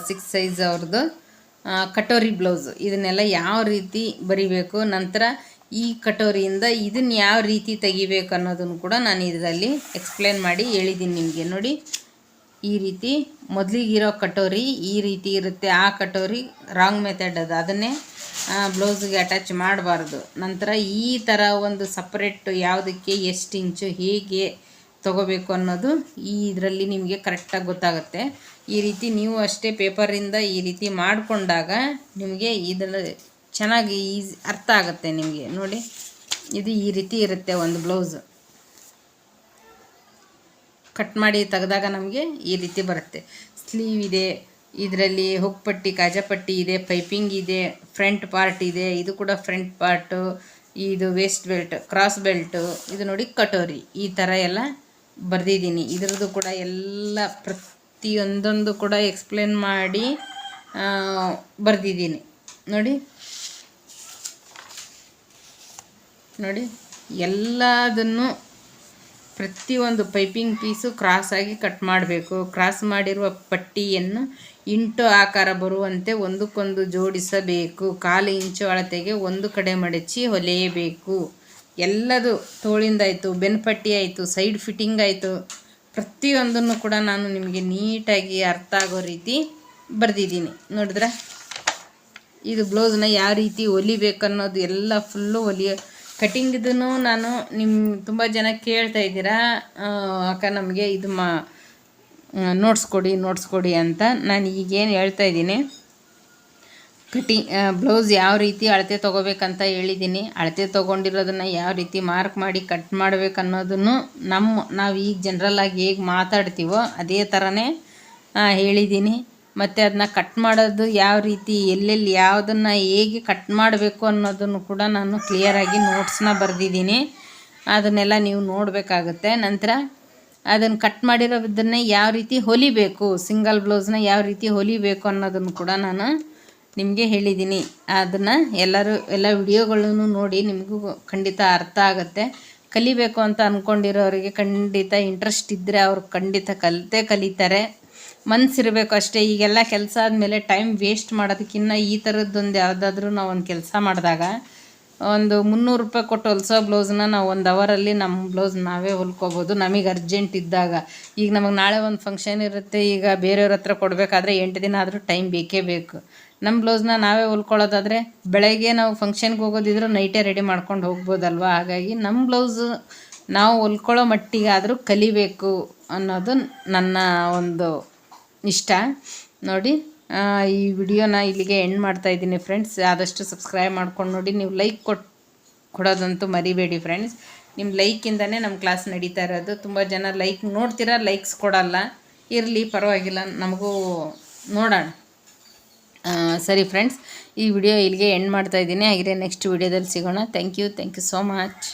ಸಿಕ್ಸ್ ಸೈಜ್ ಅವ್ರದ್ದು ಕಟೋರಿ ಬ್ಲೌಸು ಇದನ್ನೆಲ್ಲ ಯಾವ ರೀತಿ ಬರಿಬೇಕು, ನಂತರ ಈ ಕಟೋರಿಯಿಂದ ಇದನ್ನು ಯಾವ ರೀತಿ ತೆಗಿಬೇಕು ಅನ್ನೋದನ್ನು ಕೂಡ ನಾನು ಇದರಲ್ಲಿ ಎಕ್ಸ್ಪ್ಲೇನ್ ಮಾಡಿ ಹೇಳಿದ್ದೀನಿ ನಿಮಗೆ. ನೋಡಿ ಈ ರೀತಿ ಮೊದಲಿಗಿರೋ ಕಟೋರಿ ಈ ರೀತಿ ಇರುತ್ತೆ, ಆ ಕಟೋರಿ ರಾಂಗ್ ಮೆಥಡ್ ಅದು. ಅದನ್ನೇ ಬ್ಲೌಸ್ಗೆ ಅಟ್ಯಾಚ್ ಮಾಡಬಾರ್ದು. ನಂತರ ಈ ಥರ ಒಂದು ಸಪ್ರೇಟ್ ಯಾವುದಕ್ಕೆ ಎಷ್ಟು ಇಂಚು ಹೇಗೆ ತೊಗೋಬೇಕು ಅನ್ನೋದು ಈ ಇದರಲ್ಲಿ ನಿಮಗೆ ಕರೆಕ್ಟಾಗಿ ಗೊತ್ತಾಗುತ್ತೆ. ಈ ರೀತಿ ನೀವು ಅಷ್ಟೇ ಪೇಪರಿಂದ ಈ ರೀತಿ ಮಾಡಿಕೊಂಡಾಗ ನಿಮಗೆ ಇದರಲ್ಲಿ ಚೆನ್ನಾಗಿ ಈಸಿ ಅರ್ಥ ಆಗುತ್ತೆ ನಿಮಗೆ. ನೋಡಿ, ಇದು ಈ ರೀತಿ ಇರುತ್ತೆ ಒಂದು ಬ್ಲೌಸ್. ಕಟ್ ಮಾಡಿ ತೆಗೆದಾಗ ನಮಗೆ ಈ ರೀತಿ ಬರುತ್ತೆ. ಸ್ಲೀವ್ ಇದೆ, ಇದರಲ್ಲಿ ಹುಕ್ಪಟ್ಟಿ, ಕಾಜಾಪಟ್ಟಿ ಇದೆ, ಪೈಪಿಂಗ್ ಇದೆ, ಫ್ರಂಟ್ ಪಾರ್ಟ್ ಇದೆ, ಇದು ಕೂಡ ಫ್ರಂಟ್ ಪಾರ್ಟು, ಇದು ವೇಸ್ಟ್ ಬೆಲ್ಟ್, ಕ್ರಾಸ್ ಬೆಲ್ಟು, ಇದು ನೋಡಿ ಕಟೋರಿ, ಈ ಥರ ಎಲ್ಲ ಬರೆದಿದ್ದೀನಿ. ಇದರದ್ದು ಕೂಡ ಎಲ್ಲ ಪ್ರತಿಯೊಂದೊಂದು ಕೂಡ ಎಕ್ಸ್ಪ್ಲೇನ್ ಮಾಡಿ ಬರೆದಿದ್ದೀನಿ. ನೋಡಿ. ನೋಡಿ, ಎಲ್ಲದನ್ನು ಪ್ರತಿಯೊಂದು ಪೈಪಿಂಗ್ ಪೀಸು ಕ್ರಾಸಾಗಿ ಕಟ್ ಮಾಡಬೇಕು. ಕ್ರಾಸ್ ಮಾಡಿರುವ ಪಟ್ಟಿಯನ್ನು ಇಂಟು ಆಕಾರ ಬರುವಂತೆ ಒಂದಕ್ಕೊಂದು ಜೋಡಿಸಬೇಕು. ಕಾಲು ಇಂಚು ಅಳತೆಗೆ ಒಂದು ಕಡೆ ಮಡಚಿ ಹೊಲೆಯಬೇಕು. ಎಲ್ಲದು ತೋಳಿಂದಾಯಿತು ಬೆನ್ಪಟ್ಟಿ ಆಯಿತು, ಸೈಡ್ ಫಿಟ್ಟಿಂಗ್ ಆಯಿತು. ಪ್ರತಿಯೊಂದನ್ನು ಕೂಡ ನಾನು ನಿಮಗೆ ನೀಟಾಗಿ ಅರ್ಥ ಆಗೋ ರೀತಿ ಬರೆದಿದ್ದೀನಿ. ನೋಡಿದ್ರೆ? ಇದು ಬ್ಲೌಸ್ನ ಯಾವ ರೀತಿ ಹೊಲಿಬೇಕು ಅನ್ನೋದು ಎಲ್ಲ ಫುಲ್ಲು ಹೊಲಿಯ ಕಟಿಂಗ್ದು ನಾನು ನಿಮ್ಮ ತುಂಬ ಜನ ಕೇಳ್ತಾ ಇದ್ದೀರಾ. ಅಕ್ಕ ನಮಗೆ ಇದು ಮಾ ನೋಟ್ಸ್ ಕೊಡಿ ಅಂತ ನಾನು ಈಗೇನು ಹೇಳ್ತಾ ಇದ್ದೀನಿ. ಕಟಿಂಗ್ ಬ್ಲೌಸ್ ಯಾವ ರೀತಿ ಅಳತೆ ತೊಗೋಬೇಕಂತ ಹೇಳಿದ್ದೀನಿ. ಅಳತೆ ತೊಗೊಂಡಿರೋದನ್ನು ಯಾವ ರೀತಿ ಮಾರ್ಕ್ ಮಾಡಿ ಕಟ್ ಮಾಡಬೇಕು ಅನ್ನೋದನ್ನು ನಮ್ಮ ನಾವು ಈಗ ಜನ್ರಲ್ಲಾಗಿ ಹೇಗೆ ಮಾತಾಡ್ತೀವೋ ಅದೇ ಥರನೇ ಹೇಳಿದ್ದೀನಿ. ಮತ್ತು ಅದನ್ನ ಕಟ್ ಮಾಡೋದು ಯಾವ ರೀತಿ, ಎಲ್ಲೆಲ್ಲಿ ಯಾವುದನ್ನು ಹೇಗೆ ಕಟ್ ಮಾಡಬೇಕು ಅನ್ನೋದನ್ನು ಕೂಡ ನಾನು ಕ್ಲಿಯರಾಗಿ ನೋಟ್ಸ್ನ ಬರೆದಿದ್ದೀನಿ. ಅದನ್ನೆಲ್ಲ ನೀವು ನೋಡಬೇಕಾಗುತ್ತೆ. ನಂತರ ಅದನ್ನು ಕಟ್ ಮಾಡಿರೋದನ್ನೇ ಯಾವ ರೀತಿ ಹೊಲಿಬೇಕು ಸಿಂಗಲ್ ಬ್ಲೌಸ್ನ ಯಾವ ರೀತಿ ಹೊಲಿಬೇಕು ಅನ್ನೋದನ್ನು ಕೂಡ ನಾನು ನಿಮಗೆ ಹೇಳಿದ್ದೀನಿ. ಅದನ್ನು ಎಲ್ಲರೂ, ಎಲ್ಲ ವಿಡಿಯೋಗಳನ್ನು ನೋಡಿ ನಿಮಗೂ ಖಂಡಿತ ಅರ್ಥ ಆಗುತ್ತೆ. ಕಲಿಬೇಕು ಅಂತ ಅಂದ್ಕೊಂಡಿರೋರಿಗೆ ಖಂಡಿತ ಇಂಟ್ರೆಸ್ಟ್ ಇದ್ದರೆ ಅವರು ಖಂಡಿತ ಕಲಿತೇ ಕಲಿತಾರೆ. ಮನಸ್ಸಿರಬೇಕು ಅಷ್ಟೇ ಈಗೆಲ್ಲ ಕೆಲಸ ಆದಮೇಲೆ ಟೈಮ್ ವೇಸ್ಟ್ ಮಾಡೋದಕ್ಕಿನ್ನ ಈ ಥರದ್ದೊಂದು ಯಾವುದಾದ್ರೂ ನಾವು ಒಂದು ಕೆಲಸ ಮಾಡಿದಾಗ, ಒಂದು ಮುನ್ನೂರು ರೂಪಾಯಿ ಕೊಟ್ಟು ಹೊಲ್ಸೋ ಬ್ಲೌಸ್ನ ನಾವು ಒಂದು ಅವರಲ್ಲಿ ನಮ್ಮ ಬ್ಲೌಸ್ ನಾವೇ ಹೊಲ್ಕೋಬೋದು. ನಮಗೆ ಅರ್ಜೆಂಟ್ ಇದ್ದಾಗ. ಈಗ ನಮಗೆ ನಾಳೆ ಒಂದು ಫಂಕ್ಷನ್ ಇರುತ್ತೆ, ಈಗ ಬೇರೆಯವ್ರ ಹತ್ರ ಕೊಡಬೇಕಾದ್ರೆ ಎಂಟು ದಿನ ಆದರೂ ಟೈಮ್ ಬೇಕೇ ಬೇಕು. ನಮ್ಮ ಬ್ಲೌಸ್ನ ನಾವೇ ಹೊಲ್ಕೊಳ್ಳೋದಾದರೆ ಬೆಳಗ್ಗೆ ನಾವು ಫಂಕ್ಷನ್ಗೆ ಹೋಗೋದಿದ್ರು ನೈಟೇ ರೆಡಿ ಮಾಡ್ಕೊಂಡು ಹೋಗ್ಬೋದಲ್ವ? ಹಾಗಾಗಿ ನಮ್ಮ ಬ್ಲೌಸ್ ನಾವು ಹೊಲ್ಕೊಳ್ಳೋ ಮಟ್ಟಿಗಾದರೂ ಕಲಿಬೇಕು ಅನ್ನೋದು ನನ್ನ ಒಂದು ಇಷ್ಟ? ನೋಡಿ ಈ ವಿಡಿಯೋನ ಇಲ್ಲಿಗೆ ಎಂಡ್ ಮಾಡ್ತಾ ಇದ್ದೀನಿ ಫ್ರೆಂಡ್ಸ್ ಆದಷ್ಟು ಸಬ್ಸ್ಕ್ರೈಬ್ ಮಾಡ್ಕೊಂಡು ನೋಡಿ, ನೀವು ಲೈಕ್ ಕೊಟ್ಟು ಕೊಡೋದಂತೂ ಮರಿಬೇಡಿ ಫ್ರೆಂಡ್ಸ್ ನಿಮ್ಮ ಲೈಕಿಂದನೇ ನಮ್ಮ ಕ್ಲಾಸ್ ನಡೀತಾ ಇರೋದು. ತುಂಬ ಜನ ಲೈಕ್ ನೋಡ್ತೀರಾ ಲೈಕ್ಸ್ ಕೊಡಲ್ಲ. ಇರಲಿ, ಪರವಾಗಿಲ್ಲ, ನಮಗೂ ನೋಡೋಣ. ಸರಿ ಫ್ರೆಂಡ್ಸ್ ಈ ವಿಡಿಯೋ ಇಲ್ಲಿಗೆ ಎಂಡ್ ಮಾಡ್ತಾ ಇದ್ದೀನಿ. ಹಾಗೆ ನೆಕ್ಸ್ಟ್ ವಿಡಿಯೋದಲ್ಲಿ ಸಿಗೋಣ. Thank you thank you so much